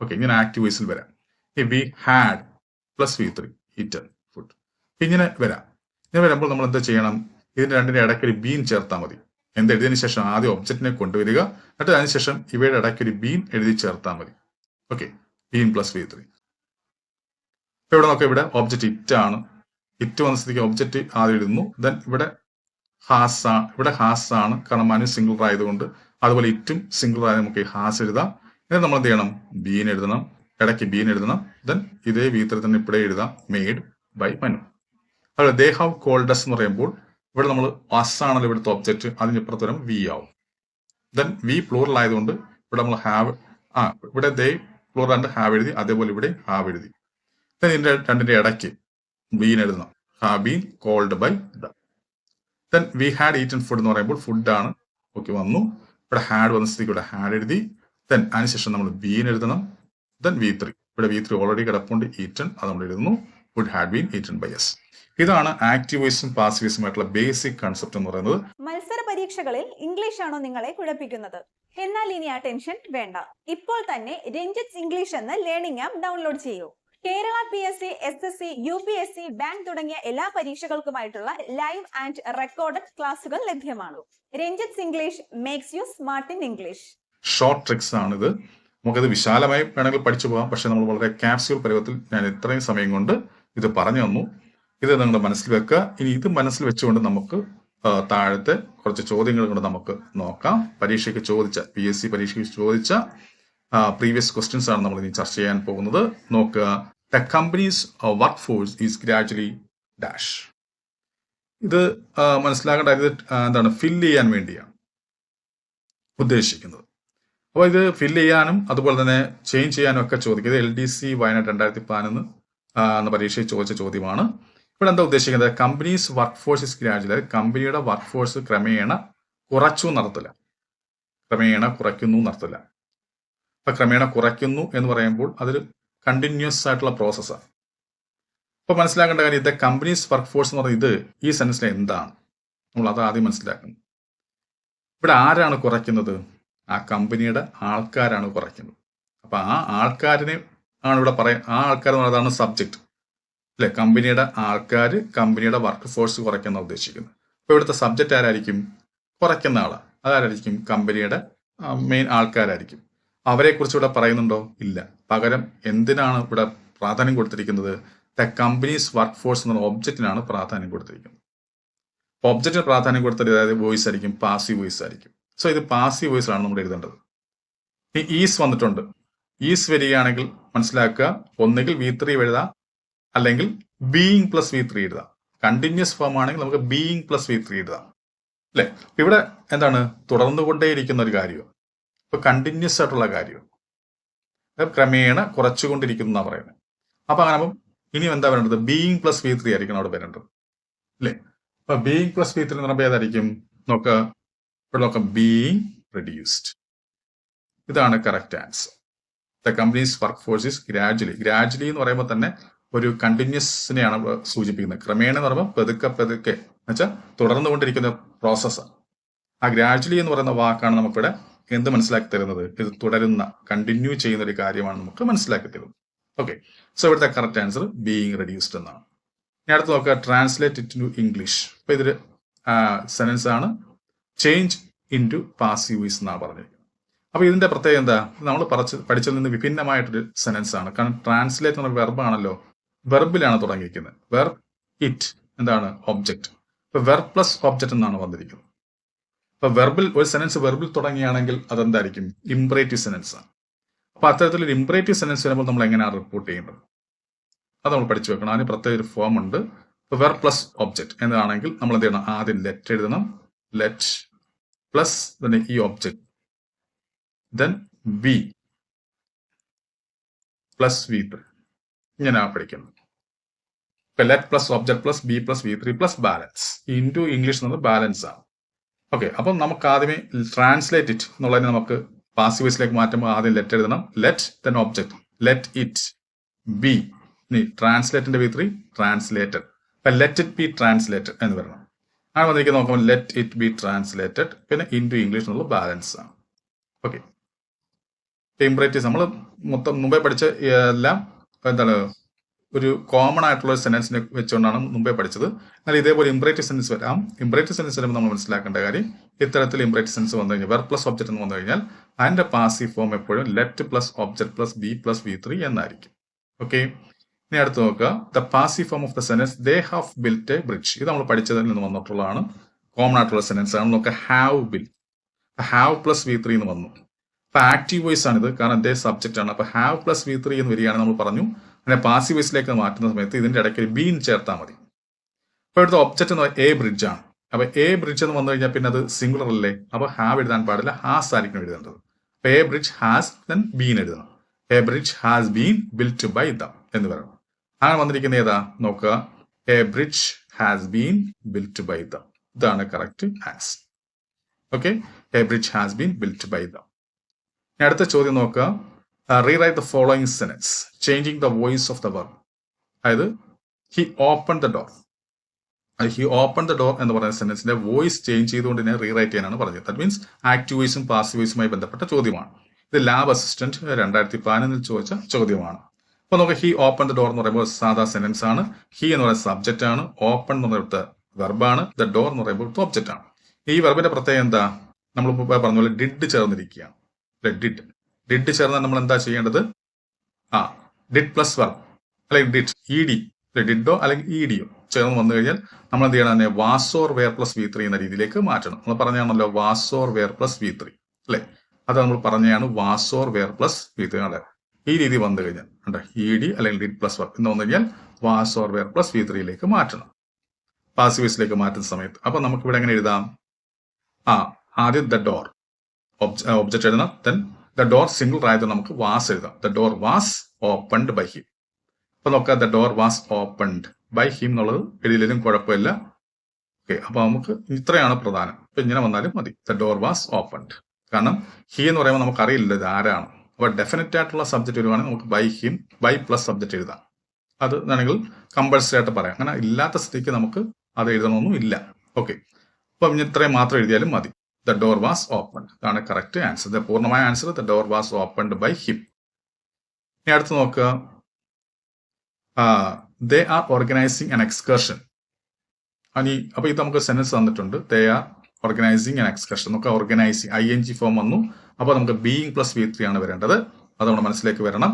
okay ഇങ്ങനെ ആക്റ്റീവ് വോയിസിൽ വരാം. We had plus V three eaten food ഇങ്ങനെ വരാം. ഇങ്ങനെ വരുമ്പോൾ നമ്മൾ എന്താ ചെയ്യണം? ഇതിന്റെ രണ്ടിന്റെ ഇടയ്ക്ക് ഒരു ബീൻ ചേർത്താൽ മതി. എന്ത് എഴുതിയതിനു ശേഷം ആദ്യം ഒബ്ജക്റ്റിനെ കൊണ്ടുവരിക എന്നിട്ട് അതിനുശേഷം ഇവയുടെ ഇടയ്ക്ക് ഒരു ബീൻ എഴുതി ചേർത്താൽ മതി. Okay been plus V three ഇവിടെ നോക്കാം ഇവിടെ ഓബ്ജക്റ്റ് ഇറ്റ് ആണ്. ഇറ്റ് വന്ന സ്ഥിതിക്ക് ഒബ്ജക്റ്റ് ആദ്യം എഴുതുന്നു ദെൻ ഇവിടെ ഹാസ്. ഇവിടെ ഹാസ് ആണ് കാരണം മനു സിംഗിൾ ആയതുകൊണ്ട് അതുപോലെ ഇറ്റും സിംഗിൾ ആയ നമുക്ക് ഹാസ് എഴുതാം. എന്നിട്ട് നമ്മൾ എന്ത് ചെയ്യണം? ബീൻ എഴുതണം. ഇടയ്ക്ക് ബീൻ എഴുതണം. ദെൻ ഇതേ വീത്തിൽ തന്നെ ഇവിടെ എഴുതാം. മെയ്ഡ് ബൈ മനു അതുപോലെ ദേ ഹാവ് കോൾഡസ് എന്ന് പറയുമ്പോൾ ഇവിടെ നമ്മൾ അസ് ആണല്ലോ ഇവിടുത്തെ ഒബ്ജക്റ്റ് അതിനിപ്പുറത്ത് വരും വി ആവും. ദെൻ വി പ്ലൂറൽ ആയതുകൊണ്ട് ഇവിടെ നമ്മൾ ഹാവ് ആ ഇവിടെ ദേ പ്ലൂറൽ ആൻഡ് ഹാവ് എഴുതി അതേപോലെ ഇവിടെ ഹാവ് എഴുതി. ദെൻ ഇതിന്റെ രണ്ടിന്റെ ഇടയ്ക്ക് ബീൻ എഴുതണം. Has been called by the then we had eaten food എന്ന് പറയുമ്പോൾ ഫുഡാണ് ഓക്കെ വന്നു. ഇവിടെ ഹാഡ് വന്ന സ്ഥിതിക്ക് ഇവിടെ ഹാഡ് എഴുതി. ദെൻ അതിനുശേഷം നമ്മൾ ബീൻ എഴുതണം. ദെൻ വി ത്രീ ഇവിടെ വി ത്രീ ഓൾറെഡി കിടപ്പുണ്ട്. ഈറ്റൺ അത് നമ്മൾ എഴുതുന്നു. Food had been eaten by us ഇതാണ് ആക്റ്റീവ് വോയിസും പാസീവ് വോയിസുമായിട്ടുള്ള ബേസിക് കൺസെപ്റ്റ് എന്ന് പറയുന്നത്. മത്സര പരീക്ഷകളിൽ ഇംഗ്ലീഷ് ആണോ നിങ്ങളെ കുഴപ്പിക്കുന്നത്? എന്നാൽ ഇനി ആ ടെൻഷൻ വേണ്ട. ഇപ്പോൾ തന്നെ രഞ്ജിത്ത് ഇംഗ്ലീഷ് എന്ന ലേണിംഗ് ആപ്പ് ഡൗൺലോഡ് ചെയ്യൂ. Kerala P S C S S C U P S C bank തുടങ്ങിയ എല്ലാ പരീക്ഷകൾക്കുമായിട്ടുള്ള ലൈവ് ആൻഡ് റെക്കോർഡഡ് ക്ലാസുകൾ ലഭ്യമാണ്. Ranjith English makes you smart in English short tricks ആണിത്. നമുക്കത് വിശാലമായി വേണമെങ്കിൽ പഠിച്ചു പോകാം. പക്ഷെ നമ്മൾ വളരെ ക്യാപ്സ്യൂൾ പരുവത്തിൽ ഞാൻ ഇത്രയും സമയം കൊണ്ട് ഇത് പറഞ്ഞു തന്നു. ഇത് നിങ്ങളുടെ മനസ്സിൽ വെക്കുക. ഇനി ഇത് മനസ്സിൽ വെച്ചുകൊണ്ട് നമുക്ക് താഴത്തെ കുറച്ച് ചോദ്യങ്ങൾ കൊണ്ട് നമുക്ക് നോക്കാം. പരീക്ഷയ്ക്ക് ചോദിച്ച പി എസ് സി പരീക്ഷയ്ക്ക് ചോദിച്ച പ്രീവിയസ് ക്വസ്റ്റ്യൻസ് ആണ് നമ്മൾ ഇനി ചർച്ച ചെയ്യാൻ പോകുന്നത്. നോക്കുക. The company's workforce is gradually dash ഇത് മനസ്സിലാക്കേണ്ട ഇത് എന്താണ് ഫില്ല് ചെയ്യാൻ വേണ്ടിയാണ് ഉദ്ദേശിക്കുന്നത്. അപ്പോൾ ഇത് ഫില്ല് ചെയ്യാനും അതുപോലെ തന്നെ ചേഞ്ച് ചെയ്യാനും ഒക്കെ ചോദിക്കുന്നത് എൽ ഡി സി വയനാട് രണ്ടായിരത്തി പതിനൊന്ന് എന്ന പരീക്ഷയിൽ ചോദിച്ച ചോദ്യമാണ്. ഇവിടെ എന്താ ഉദ്ദേശിക്കുന്നത്? Companies work force is gradual കമ്പനിയുടെ വർക്ക് ഫോഴ്സ് ക്രമേണ കുറച്ചു നടത്തില്ല ക്രമേണ കുറയ്ക്കുന്നു നടത്തില്ല അപ്പൊ ക്രമേണ കുറയ്ക്കുന്നു എന്ന് പറയുമ്പോൾ അതൊരു കണ്ടിന്യൂസ് ആയിട്ടുള്ള പ്രോസസ്സാണ് അപ്പോൾ മനസ്സിലാക്കേണ്ട കാര്യം ഇത് കമ്പനീസ് വർക്ക് ഫോഴ്സ് എന്ന് പറയുന്നത് ഇത് ഈ സെൻസിൽ എന്താണ്? നമ്മൾ അത് ആദ്യം മനസ്സിലാക്കണം. ഇവിടെ ആരാണ് കുറയ്ക്കുന്നത്? ആ കമ്പനിയുടെ ആൾക്കാരാണ് കുറയ്ക്കുന്നത്. അപ്പൊ ആ ആൾക്കാരിനെ ആണ് ഇവിടെ പറയാൻ ആ ആൾക്കാർ എന്ന് പറയുന്നതാണ് സബ്ജക്ട് അല്ലെ? കമ്പനിയുടെ ആൾക്കാർ കമ്പനിയുടെ വർക്ക് ഫോഴ്സ് കുറയ്ക്കുന്ന ഉദ്ദേശിക്കുന്നത്. അപ്പോൾ ഇവിടുത്തെ സബ്ജക്റ്റ് ആരായിരിക്കും? കുറയ്ക്കുന്ന ആളാണ് അതാരായിരിക്കും? കമ്പനിയുടെ മെയിൻ ആൾക്കാരായിരിക്കും. അവരെ കുറിച്ച് ഇവിടെ പറയുന്നുണ്ടോ? ഇല്ല. പകരം എന്തിനാണ് ഇവിടെ പ്രാധാന്യം കൊടുത്തിരിക്കുന്നത്? ദ കമ്പനീസ് വർക്ക് ഫോഴ്സ് എന്ന ഒബ്ജക്റ്റിനാണ് പ്രാധാന്യം കൊടുത്തിരിക്കുന്നത്. ഒബ്ജക്റ്റിന് പ്രാധാന്യം കൊടുത്തത് അതായത് വോയിസ് ആയിരിക്കും പാസീവ് വോയിസ് ആയിരിക്കും. സോ ഇത് പാസീവ് വോയിസിലാണ് നമ്മൾ എഴുതേണ്ടത്. ഈ ഈസ് വന്നിട്ടുണ്ട്. ഈസ് വരികയാണെങ്കിൽ മനസ്സിലാക്കുക ഒന്നുകിൽ വി ത്രീ എഴുതാം അല്ലെങ്കിൽ ബീയിങ് പ്ലസ് വി ത്രീ എഴുതാം. കണ്ടിന്യൂസ് ഫോം ആണെങ്കിൽ നമുക്ക് ബീയിങ് പ്ലസ് വി ത്രീ എഴുതാം. അല്ലെ? ഇവിടെ എന്താണ്? തുടർന്നുകൊണ്ടേയിരിക്കുന്ന ഒരു കാര്യം. ഇപ്പൊ കണ്ടിന്യൂസ് ആയിട്ടുള്ള കാര്യം. ക്രമേണ കുറച്ചുകൊണ്ടിരിക്കുന്നു കുറച്ചുകൊണ്ടിരിക്കുന്ന പറയുന്നത്. അപ്പൊ അങ്ങനെ ഇനിയും എന്താ വരേണ്ടത് ബീയിങ് പ്ലസ് വി ത്രീ ആയിരിക്കണം അവിടെ വരേണ്ടത്. അല്ലേ? അപ്പൊ ബീയിങ് പ്ലസ് വി ത്രീ എന്ന് പറയുമ്പോൾ ഏതായിരിക്കും? നോക്ക. ഇവിടെ നോക്കാം. ബീയിങ് റെഡ്യൂസ്ഡ് ഇതാണ് correct answer the companies workforce is gradually gradually എന്ന് പറയുമ്പോൾ തന്നെ ഒരു കണ്ടിന്യൂസിനെയാണ് സൂചിപ്പിക്കുന്നത്. ക്രമേണ എന്ന് പറയുമ്പോൾ പെതുക്കെ പെതുക്കെ. എന്നുവെച്ചാൽ തുടർന്നുകൊണ്ടിരിക്കുന്ന പ്രോസസ്സാണ് ആ. ഗ്രാജുവലി എന്ന് പറയുന്ന വാക്കാണ് നമുക്കിവിടെ എന്ത് മനസ്സിലാക്കി തരുന്നത്? ഇത് തുടരുന്ന കണ്ടിന്യൂ ചെയ്യുന്ന ഒരു കാര്യമാണ് നമുക്ക് മനസ്സിലാക്കി തരുന്നത് ഓക്കെ സോ ഇവിടുത്തെ കറക്റ്റ് ആൻസർ ബീയിങ് റെഡ്യൂസ്ഡ് എന്നാണ്. ഇനി അടുത്ത് നോക്കുക. ട്രാൻസ്ലേറ്റ് ഇറ്റ് ടു ഇംഗ്ലീഷ് അപ്പൊ ഇതൊരു സെനൻസ് ആണ്. Change into passive voice എന്നാണ് പറഞ്ഞിരിക്കുന്നത്. അപ്പൊ ഇതിന്റെ പ്രത്യേകത എന്താ? നമ്മൾ പറച്ച് പഠിച്ചതിൽ നിന്ന് വിഭിന്നമായിട്ടൊരു സെനൻസ് ആണ്. കാരണം ട്രാൻസ്ലേറ്റ് എന്ന വെർബാണല്ലോ വെർബിലാണ് തുടങ്ങിയിരിക്കുന്നത്. വെർബ് ഇറ്റ് എന്താണ്? ഒബ്ജക്റ്റ് വെർബ് പ്ലസ് ഒബ്ജക്റ്റ് എന്നാണ് വന്നിരിക്കുന്നത്. ഇപ്പൊ വെർബൽ ഒരു സെനൻസ് വെർബിൽ തുടങ്ങിയാണെങ്കിൽ അതെന്തായിരിക്കും? ഇംപ്രേറ്റീവ് സെനൻസ് ആണ്. അപ്പൊ അത്തരത്തിലൊരു ഇംപ്രേറ്റീവ് സെനൻസ് വരുമ്പോൾ നമ്മൾ എങ്ങനെയാണ് റിപ്പോർട്ട് ചെയ്യേണ്ടത്? അത് നമ്മൾ പഠിച്ചു വെക്കണം. അതിന് പ്രത്യേക ഒരു ഫോം ഉണ്ട്. വെർ പ്ലസ് ഒബ്ജക്റ്റ് എന്നതാണെങ്കിൽ നമ്മൾ എന്ത് ചെയ്യണം? ആദ്യം ലെറ്റ് എഴുതണം. ലെറ്റ് പ്ലസ് ഈ object then be plus V three ഇങ്ങനെയാണ് പഠിക്കുന്നത്. ഇപ്പൊ let plus object plus be plus V three plus balance into English എന്നത് ബാലൻസ് ആണ്. ഓക്കെ അപ്പം നമുക്ക് ആദ്യമേ ട്രാൻസ്ലേറ്റ് ഇറ്റ് എന്നുള്ളതിനെ നമുക്ക് പാസീവ്സിലേക്ക് മാറ്റുമ്പോൾ ആദ്യം ലെറ്റ് എഴുതണം. Let then object let it be ഇനി ട്രാൻസ്ലേറ്റിന്റെ വി ത്രീ ട്രാൻസ്ലേറ്റഡ് അപ്പൊ ലെറ്റ് ഇറ്റ് ബി ട്രാൻസ്ലേറ്റഡ് എന്ന് പറയണം അങ്ങനെ വന്നിരിക്കുന്നത് നോക്കുമ്പോൾ ലെറ്റ് ഇറ്റ് ബി ട്രാൻസ്ലേറ്റഡ് പിന്നെ ഇൻ ടു ഇംഗ്ലീഷ് എന്നുള്ള ബാലൻസ് ആണ്. ഓക്കെ ഇംപ്രേറ്റീവ്സ് നമ്മൾ മൊത്തം മുമ്പേ പഠിച്ച എല്ലാം എന്താണ് ഒരു കോമൺ ആയിട്ടുള്ള ഒരു സെന്റൻസിനെ വെച്ചുകൊണ്ടാണ് മുമ്പേ പഠിച്ചത്. എന്നാൽ ഇതേപോലെ ഇംപ്രേറ്റീവ് സെൻസ് വരാം. ഇംപ്രേറ്റീവ് സെൻസ് വരുമ്പോൾ നമ്മൾ മനസ്സിലാക്കേണ്ട കാര്യം ഇത്തരത്തിൽ ഇംപ്രേറ്റീവ് സെൻസ് വന്നു കഴിഞ്ഞാൽ വെർ പ്ലസ് ഒബ്ജക്റ്റ് എന്ന് വന്നു കഴിഞ്ഞാൽ അതിന്റെ പാസീവ് ഫോം എപ്പോഴും let plus object plus be plus V three എന്നായിരിക്കും. ഓക്കെ ഇനി അടുത്ത് നോക്കുക. The passive form of the sentence they have built a bridge ഇത് നമ്മൾ പഠിച്ചതിൽ നിന്ന് വന്നിട്ടുള്ളതാണ്. കോമൺ ആയിട്ടുള്ള സെന്റൻസ് ആണ്. നോക്കുക have built have plus V three എന്ന് വന്നു. അപ്പൊ ആക്റ്റീവ് വോയിസ് ആണ് ഇത് കാരണം ദേ സബ്ജക്റ്റ് ആണ്. അപ്പൊ ഹാവ് പ്ലസ് വി ത്രീ എന്ന് വരികയാണ് നമ്മൾ പറഞ്ഞു. അതിനെ പാസീവ് വോയിസിലേക്ക് മാറ്റുന്ന സമയത്ത് ഇതിന്റെ ഇടയ്ക്ക് ഒരു ബീൻ ചേർത്താൽ മതി. അപ്പോൾ ഇവിടുത്തെ ഒബ്ജക്റ്റ് എന്ന് എ ബ്രിഡ്ജ് ആണ്. അപ്പോൾ എ ബ്രിഡ്ജ് എന്ന് വന്നു കഴിഞ്ഞാൽ പിന്നെ അത് സിംഗുലർ അല്ലേ? അപ്പോൾ ഹാവ് എഴുതാൻ പാടില്ല ഹാസ് ആയിരിക്കും എഴുതേണ്ടത്. അപ്പോൾ a bridge has then been എഴുതണം. A bridge has been built by them എന്ന് പറയണം അങ്ങനെ വന്നിരിക്കുന്ന ഏതാ? നോക്കുക. A bridge has been built by them ഇതാണ് correct has okay a bridge has been built by them അടുത്ത ചോദ്യം നോക്കുക. Rewrite the following sentence changing the voice of the verb അതായത് he open the door he open the door എന്ന് പറയുന്ന സെന്റൻസിന്റെ voice change ചെയ്തുകൊണ്ട് തന്നെ rewrite ചെയ്യാനാണ് പറഞ്ഞത്. ദറ്റ് മീൻസ് ആക്റ്റീവ് വോയിസും പാസീവ് വോയിസുമായി ബന്ധപ്പെട്ട ചോദ്യമാണ്. ഇത് ലാബ് അസിസ്റ്റന്റ് രണ്ടായിരത്തി പതിനൊന്നിൽ ചോദിച്ച ചോദ്യമാണ്. അപ്പൊ നമുക്ക് ഹി ഓപ്പൺ ദ ഡോർ എന്ന് പറയുമ്പോൾ സാധാ സെന്റൻസ് ആണ്. ഹി എന്ന് പറയുന്ന സബ്ജക്റ്റ് ആണ്. ഓപ്പൺ എന്ന് പറയുന്നത് വെർബാണ് ദ ഡോർ എന്ന് പറയുമ്പോൾ ഒബ്ജക്റ്റ് ആണ്. ഈ വെർബിന്റെ പ്രത്യേകത എന്താ? നമ്മൾ പറഞ്ഞ പോലെ ഡിഡ് ചേർന്നിരിക്കുകയാണ്. ഡിഡ് ഡിഡ് ചേർന്നാൽ നമ്മൾ എന്താ ചെയ്യേണ്ടത്? ആ ഡിഡ് പ്ലസ് വർ അല്ലെങ്കിൽ ഡിഡ് ഇ ഡി ഡിഡോ അല്ലെങ്കിൽ ഇ ഡിയോ ചേർന്ന് വന്നു കഴിഞ്ഞാൽ നമ്മൾ എന്ത് ചെയ്യണം? Was or were plus V three എന്ന രീതിയിലേക്ക് മാറ്റണം. നമ്മൾ പറഞ്ഞാണല്ലോ was or were plus V three അല്ലെ? അത് നമ്മൾ പറഞ്ഞാണ് was or were plus V three അല്ലെ ഈ രീതി വന്നു കഴിഞ്ഞാൽ ഉണ്ടോ ഇ ഡി അല്ലെങ്കിൽ ഡിഡ് പ്ലസ് വർ എന്ന് വന്നു കഴിഞ്ഞാൽ was or were plus V ത്രീയിലേക്ക് മാറ്റണം. പാസിവേഴ്സിലേക്ക് മാറ്റുന്ന സമയത്ത്. അപ്പൊ നമുക്ക് ഇവിടെ എങ്ങനെ എഴുതാം? ആ ആദ്യം ദ ഡോർ ഒബ്ജക്റ്റ് എഴുതണം. ദെൻ ദ ഡോർ സിംഗിൾ ആയത് നമുക്ക് വാസ് എഴുതാം. The door was opened by him അപ്പൊ നോക്കാം the door was opened by him എന്നുള്ളത് എഴുതിയില്ലെങ്കിലും കുഴപ്പമില്ല. ഓക്കെ അപ്പൊ നമുക്ക് ഇത്രയാണ് പ്രധാനം. ഇപ്പൊ ഇങ്ങനെ വന്നാലും മതി. ദ ഡോർ വാസ് ഓപ്പൺഡ് കാരണം ഹി എന്ന് പറയുമ്പോൾ നമുക്ക് അറിയില്ല ഇത് ആരാണ്. അപ്പൊ ഡെഫിനറ്റ് ആയിട്ടുള്ള സബ്ജക്ട് വരുവാണെങ്കിൽ നമുക്ക് by him by plus subject എഴുതാം. അത് വേണമെങ്കിൽ കമ്പൾസറി ആയിട്ട് പറയാം. അങ്ങനെ ഇല്ലാത്ത സ്ഥിതിക്ക് നമുക്ക് അത് എഴുതണമൊന്നും ഇല്ല. ഓക്കെ അപ്പൊ ഇത്രയും മാത്രം എഴുതിയാലും മതി. ദ ഡോർ വാസ് ഓപ്പൺഡ് അതാണ് കറക്റ്റ് ആൻസർ ദ പൂർണമായ answer the door was opened by him ഇനി അടുത്ത് നോക്കുക they are organizing an excursion അനി അപ്പൊ ഇത് നമുക്ക് സെന്റൻസ് തന്നിട്ടുണ്ട്. They are organizing an excursion നമുക്ക് organizing I N G form വന്നു. അപ്പോൾ നമുക്ക് ബീയിങ് പ്ലസ് വി ത്രീ ആണ് വരേണ്ടത്. അത് നമ്മുടെ മനസ്സിലേക്ക് വരണം.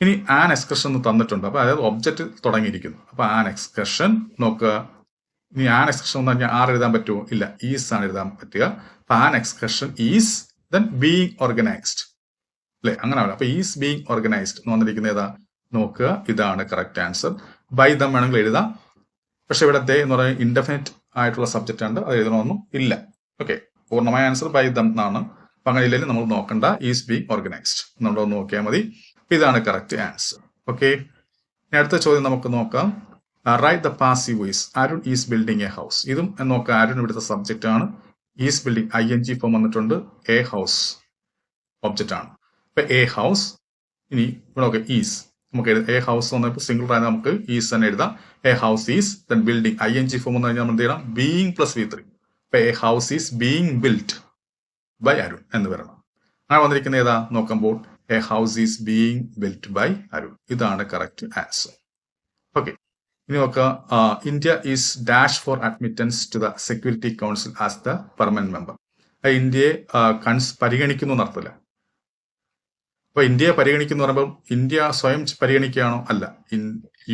ഇനി ആൻ എക്സ്കർഷൻ എന്ന് തന്നിട്ടുണ്ട്. അപ്പൊ അതായത് ഒബ്ജക്റ്റ് തുടങ്ങിയിരിക്കുന്നു. അപ്പൊ ആൻ എക്സ്കർഷൻ നോക്കുക ഇനി ആൻ എക്സ്കർഷൻ എന്ന് പറഞ്ഞാൽ ആർ എഴുതാൻ പറ്റുമോ? ഇല്ല. ഈസ് ആണ് എഴുതാൻ പറ്റുക. An excursion is then being organized അല്ലെ അങ്ങനെ ആവില്ല അപ്പൊ ഈസ് ബീങ് ഓർഗനൈസ്ഡ് എന്ന് വന്നിരിക്കുന്നത് ഏതാ? നോക്കുക. ഇതാണ് കറക്റ്റ് ആൻസർ ബൈ ദം വേണമെങ്കിൽ എഴുതാം. പക്ഷെ ഇവിടെ ദേ എന്ന് പറയുന്നത് ഇൻഡെഫിനിറ്റ് ആയിട്ടുള്ള സബ്ജക്റ്റ് ഉണ്ട് അത് എഴുതണമെന്നും ഇല്ല. ഓക്കെ പൂർണമായ ആൻസർ ബൈ ദം എന്നാണ്. അപ്പൊ അങ്ങനെ ഇല്ലെങ്കിൽ നമ്മൾ നോക്കണ്ട. ഈസ് ബീങ് ഓർഗനൈസ്ഡ് നമ്മളൊന്ന് നോക്കിയാൽ മതി. ഇതാണ് കറക്റ്റ് ആൻസർ ഓക്കെ അടുത്ത ചോദ്യം നമുക്ക് നോക്കാം. Write the passive voice Arun is building a house ഇതും നോക്കാം. അരുൺ ഇവിടുത്തെ സബ്ജക്റ്റ് ആണ്. Is building I N G form വന്നിട്ടുണ്ട്. എ ഹൗസ് ഒബ്ജക്റ്റ് ആണ്. ഇപ്പൊ എ ഹൗസ് ഇനി ഇവിടെ ഓക്കെ ഈസ്. നമുക്ക് എ ഹൗസ് വന്നപ്പോൾ സിംഗിൾ ആയത് നമുക്ക് ഈസ് തന്നെ എഴുതാം. A house is then building I N G form എന്ന് കഴിഞ്ഞാൽ നമ്മൾ എന്ത് ചെയ്യണം? ബീയിങ് പ്ലസ് വി ത്രീ ഇപ്പൊ a house is being built by Arun എന്ന് വരണം. അങ്ങനെ വന്നിരിക്കുന്ന ഏതാ? നോക്കുമ്പോൾ a house is being built by Arun. ഇതാണ് കറക്റ്റ് ആൻസർ ഓക്കെ ഇനി നോക്ക India is dash for admittance to the security council as the permanent member ഇന്ത്യയെ കൺസ് പരിഗണിക്കുന്നു എന്നർത്ഥമില്ല. അപ്പൊ ഇന്ത്യയെ പരിഗണിക്കുന്നു പറയുമ്പോൾ ഇന്ത്യ സ്വയം പരിഗണിക്കുകയാണോ? അല്ല.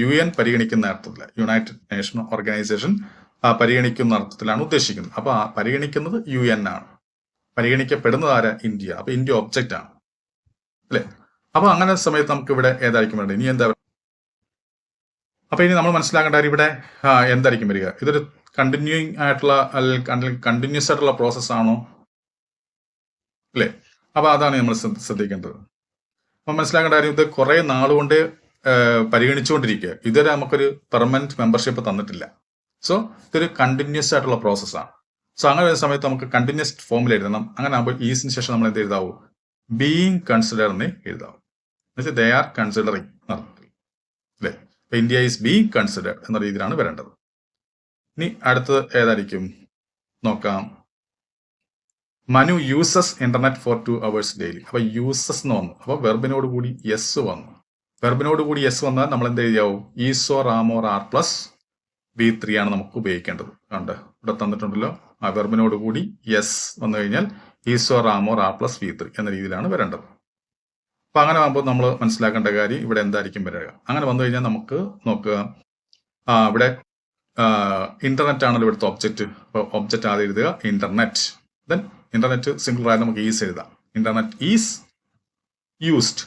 യു എൻ പരിഗണിക്കുന്ന അർത്ഥത്തില്ല യുണൈറ്റഡ് നേഷൻ ഓർഗനൈസേഷൻ പരിഗണിക്കുന്ന അർത്ഥത്തിലാണ് ഉദ്ദേശിക്കുന്നത്. അപ്പൊ ആ പരിഗണിക്കുന്നത് യു എൻ ആണ്. പരിഗണിക്കപ്പെടുന്നത് ആരാ? ഇന്ത്യ. അപ്പൊ ഇന്ത്യ ഒബ്ജക്റ്റ് ആണ്. അല്ലെ? അപ്പൊ അങ്ങനെ സമയത്ത് നമുക്ക് ഇവിടെ ഏതായിരിക്കും വേണ്ടത്? ഇനി എന്താ അപ്പൊ ഇനി നമ്മൾ മനസ്സിലാക്കേണ്ട ഇവിടെ എന്തായിരിക്കും വരിക? ഇതൊരു കണ്ടിന്യൂയിങ് ആയിട്ടുള്ള അല്ലെങ്കിൽ കണ്ടിന്യൂസ് ആയിട്ടുള്ള പ്രോസസ് ആണോ? അല്ലേ? അപ്പൊ അതാണ് നമ്മൾ ശ്രദ്ധ- ശ്രദ്ധിക്കേണ്ടത്. അപ്പൊ മനസ്സിലാക്കേണ്ട കാര്യം ഇത് കുറെ നാളുകൊണ്ട് പരിഗണിച്ചുകൊണ്ടിരിക്കുക. ഇതുവരെ നമുക്കൊരു പെർമനന്റ് മെമ്പർഷിപ്പ് തന്നിട്ടില്ല. സോ ഇതൊരു കണ്ടിന്യൂസ് ആയിട്ടുള്ള പ്രോസസ്സാണ് സോ അങ്ങനെ വരുന്ന സമയത്ത് നമുക്ക് കണ്ടിന്യൂസ് ഫോമിൽ എഴുതണം. അങ്ങനെ ആകുമ്പോൾ ഈസിന് ശേഷം നമ്മൾ എന്ത് എഴുതാവൂ? ബീയിങ് എന്ന് എഴുതാവും. എന്നുവെച്ചാൽ ദേ ആർ കൺസിഡറിങ് അപ്പൊ ഇന്ത്യ ഈസ് ബി കൺസിഡേർഡ് എന്ന രീതിയിലാണ് വരേണ്ടത്. ഇനി അടുത്തത് ഏതായിരിക്കും? നോക്കാം. Manu uses internet for two hours daily അപ്പൊ യൂസസ് എന്ന് വന്നു. അപ്പൊ വെർബിനോട് കൂടി എസ് വന്നു. വെർബിനോട് കൂടി എസ് വന്നാൽ നമ്മൾ എന്ത് ചെയ്യാവും is or am or are plus B three ആണ് നമുക്ക് ഉപയോഗിക്കേണ്ടത്. കണ്ട്? ഇവിടെ തന്നിട്ടുണ്ടല്ലോ. ആ വെർബിനോട് കൂടി എസ് വന്നു കഴിഞ്ഞാൽ is or am or are plus B three എന്ന രീതിയിലാണ് വരേണ്ടത്. അപ്പൊ അങ്ങനെ ആകുമ്പോൾ നമ്മൾ മനസ്സിലാക്കേണ്ട കാര്യം ഇവിടെ എന്തായിരിക്കും വരിക. അങ്ങനെ വന്നു കഴിഞ്ഞാൽ നമുക്ക് നോക്കുക. ഇവിടെ ഇന്റർനെറ്റ് ആണല്ലോ ഇവിടുത്തെ ഒബ്ജക്റ്റ് അപ്പോൾ ഒബ്ജക്റ്റ് ആദ്യം എഴുതുക ഇന്റർനെറ്റ് ദെൻ ഇന്റർനെറ്റ് സിംഗിൾ ആയാലും നമുക്ക് ഈസ് എഴുതാം. Internet is used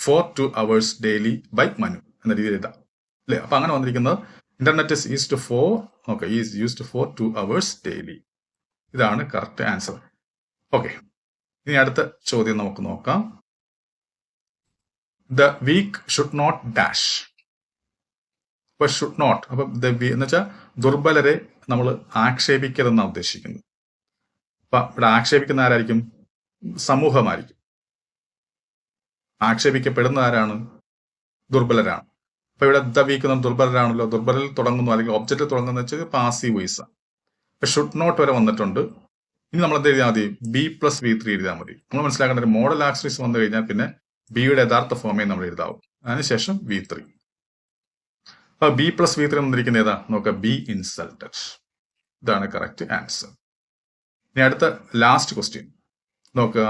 for two hours daily by Manu എന്ന രീതിയിൽ എഴുതാം. അല്ലേ? അപ്പൊ അങ്ങനെ വന്നിരിക്കുന്നത് internet is used for okay is used for two hours daily ഇതാണ് കറക്റ്റ് ആൻസർ ഓക്കെ ഇനി അടുത്ത ചോദ്യം നമുക്ക് നോക്കാം. The weak should not dash അപ്പൊ ഷുഡ് നോട്ട് അപ്പൊ ദ വി എന്ന് വെച്ചാൽ ദുർബലരെ നമ്മൾ ആക്ഷേപിക്കരുതെന്നാണ് ഉദ്ദേശിക്കുന്നത്. അപ്പൊ ഇവിടെ ആക്ഷേപിക്കുന്ന ആരായിരിക്കും? സമൂഹമായിരിക്കും. ആക്ഷേപിക്കപ്പെടുന്ന ആരാണ്? ദുർബലരാണ്. അപ്പൊ ഇവിടെ ദ വീക്ക് നമ്മൾ ദുർബലരാണല്ലോ. ദുർബലിൽ തുടങ്ങുന്നു അല്ലെങ്കിൽ ഒബ്ജക്റ്റിൽ തുടങ്ങുന്ന വെച്ചാൽ പാസീവ് വോയിസ് അപ്പൊ ഷുഡ് നോട്ട് വരെ വന്നിട്ടുണ്ട്. ഇനി നമ്മൾ എന്ത് എഴുതിയാൽ മതി? ബി പ്ലസ് ബി ത്രീ എഴുതിയാൽ മതി. നമ്മൾ മനസ്സിലാക്കേണ്ട ഒരു മോഡൽ ആക്സറീസ് വന്നു കഴിഞ്ഞാൽ പിന്നെ ബിയുടെ യഥാർത്ഥ ഫോമേ നമ്മൾ എഴുതാവും. അതിനുശേഷം വി ത്രീ അപ്പൊ ബി പ്ലസ് വി ത്രീ വന്നിരിക്കുന്ന ഏതാ? നോക്കുക ബി ഇൻസൾട്ടഡ് ഇതാണ് കറക്റ്റ് ആൻസർ ഇനി അടുത്ത ലാസ്റ്റ് ക്വസ്റ്റ്യൻ നോക്കുക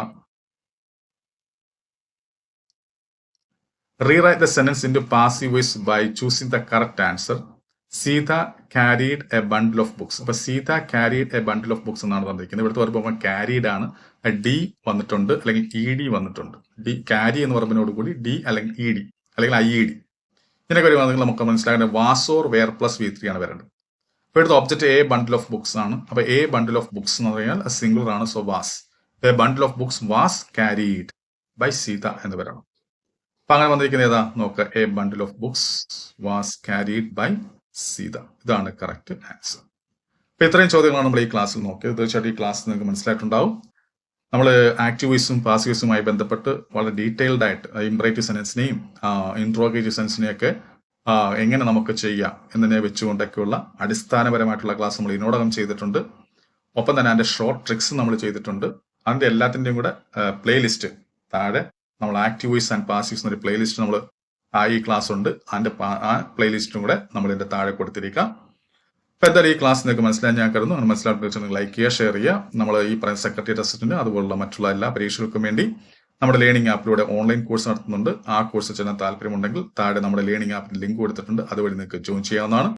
rewrite the sentence into passive voice by choosing the correct answer Sita carried a bundle of books അപ്പൊ Sita carried a bundle of books എന്നാണ് തന്നിരിക്കുന്നത്. ഇവിടുത്തെ പറയുമ്പോൾ ക്യാരീഡ് ആണ്. ഡി വന്നിട്ടുണ്ട് അല്ലെങ്കിൽ ഇ ഡി വന്നിട്ടുണ്ട്. ഡി ക്യാരി എന്ന് പറയുന്നതിനോട് കൂടി ഡി അല്ലെങ്കിൽ ഇ ഡി അല്ലെങ്കിൽ ഐ ഇ ഡി ഇതിനൊക്കെ വരുവാണെങ്കിൽ നമുക്ക് മനസ്സിലാക്കേണ്ട was or were plus V three ആണ് വരേണ്ടത്. അപ്പോൾ ഇവിടുത്തെ object a bundle of books ആണ്. അപ്പോൾ എ ബണ്ടിൽ ഓഫ് ബുക്സ് എന്ന് പറഞ്ഞാൽ സിംഗുലർ ആണ്. So was a bundle of books was carried by Sita എന്ന് വരണം. അപ്പൊ അങ്ങനെ വന്നിരിക്കുന്നത് ഏതാ? നോക്കുക a bundle of books was carried by Sita. ഇതാണ് കറക്റ്റ് ആൻസർ അപ്പൊ ഇത്രയും ചോദ്യങ്ങളാണ് നമ്മൾ ഈ ക്ലാസ്സിൽ നോക്കിയത്. തീർച്ചയായിട്ടും ഈ ക്ലാസ് നിങ്ങൾക്ക് മനസ്സിലായിട്ടുണ്ടാവും. നമ്മൾ ആക്ടിവിസും പാസീവ്സുമായി ബന്ധപ്പെട്ട് വളരെ ഡീറ്റെയിൽഡ് ആയിട്ട് ഇംബ്രേറ്റീവ് സെൻസിനെയും ഇൻട്രോഗേറ്റീവ് സെൻസിനെയും ഒക്കെ ആ, എങ്ങനെ നമുക്ക് ചെയ്യാം എന്നതിനെ വെച്ചുകൊണ്ടൊക്കെയുള്ള അടിസ്ഥാനപരമായിട്ടുള്ള ക്ലാസ് നമ്മൾ ഇതിനോടകം ചെയ്തിട്ടുണ്ട്. ഒപ്പം തന്നെ അതിന്റെ ഷോർട്ട് ട്രിക്സ് നമ്മൾ ചെയ്തിട്ടുണ്ട്. അതിന്റെ എല്ലാത്തിന്റെയും കൂടെ പ്ലേലിസ്റ്റ് താഴെ നമ്മൾ ആക്റ്റീവ് വോയിസ് ആൻഡ് പാസീവ്സ് എന്നൊരു പ്ലേലിസ്റ്റ് നമ്മൾ ഈ ക്ലാസ് ഉണ്ട്. അതിന്റെ പാ- ആ പ്ലേലിസ്റ്റും കൂടെ നമ്മൾ ഇതിന്റെ താഴെ കൊടുത്തിരിക്കാം. അപ്പൊ എന്തായാലും ഈ ക്ലാസ് നിങ്ങൾക്ക് മനസ്സിലായി ഞാൻ കരുതുന്നു. അങ്ങനെ മനസ്സിലാക്കി നിങ്ങൾ ലൈക്ക് ചെയ്യുക ഷെയർ ചെയ്യുക. നമ്മൾ ഈ പറയുന്ന സെക്രട്ടറി അസിസ്റ്റന്റ് അതുപോലുള്ള മറ്റുള്ള എല്ലാ പരീക്ഷകൾക്കും വേണ്ടി നമ്മുടെ ലേണിംഗ് ആപ്പിലൂടെ ഓൺലൈൻ കോഴ്സ് നടത്തുന്നുണ്ട്. ആ കോഴ്സ് ചെയ്യാൻ താല്പര്യമുണ്ടെങ്കിൽ താഴെ നമ്മുടെ ലേണിംഗ് ആപ്പിന് ലിങ്ക് കൊടുത്തിട്ടുണ്ട്. അതുവഴി നിങ്ങൾക്ക് ജോയിൻ ചെയ്യാവുന്നതാണ്.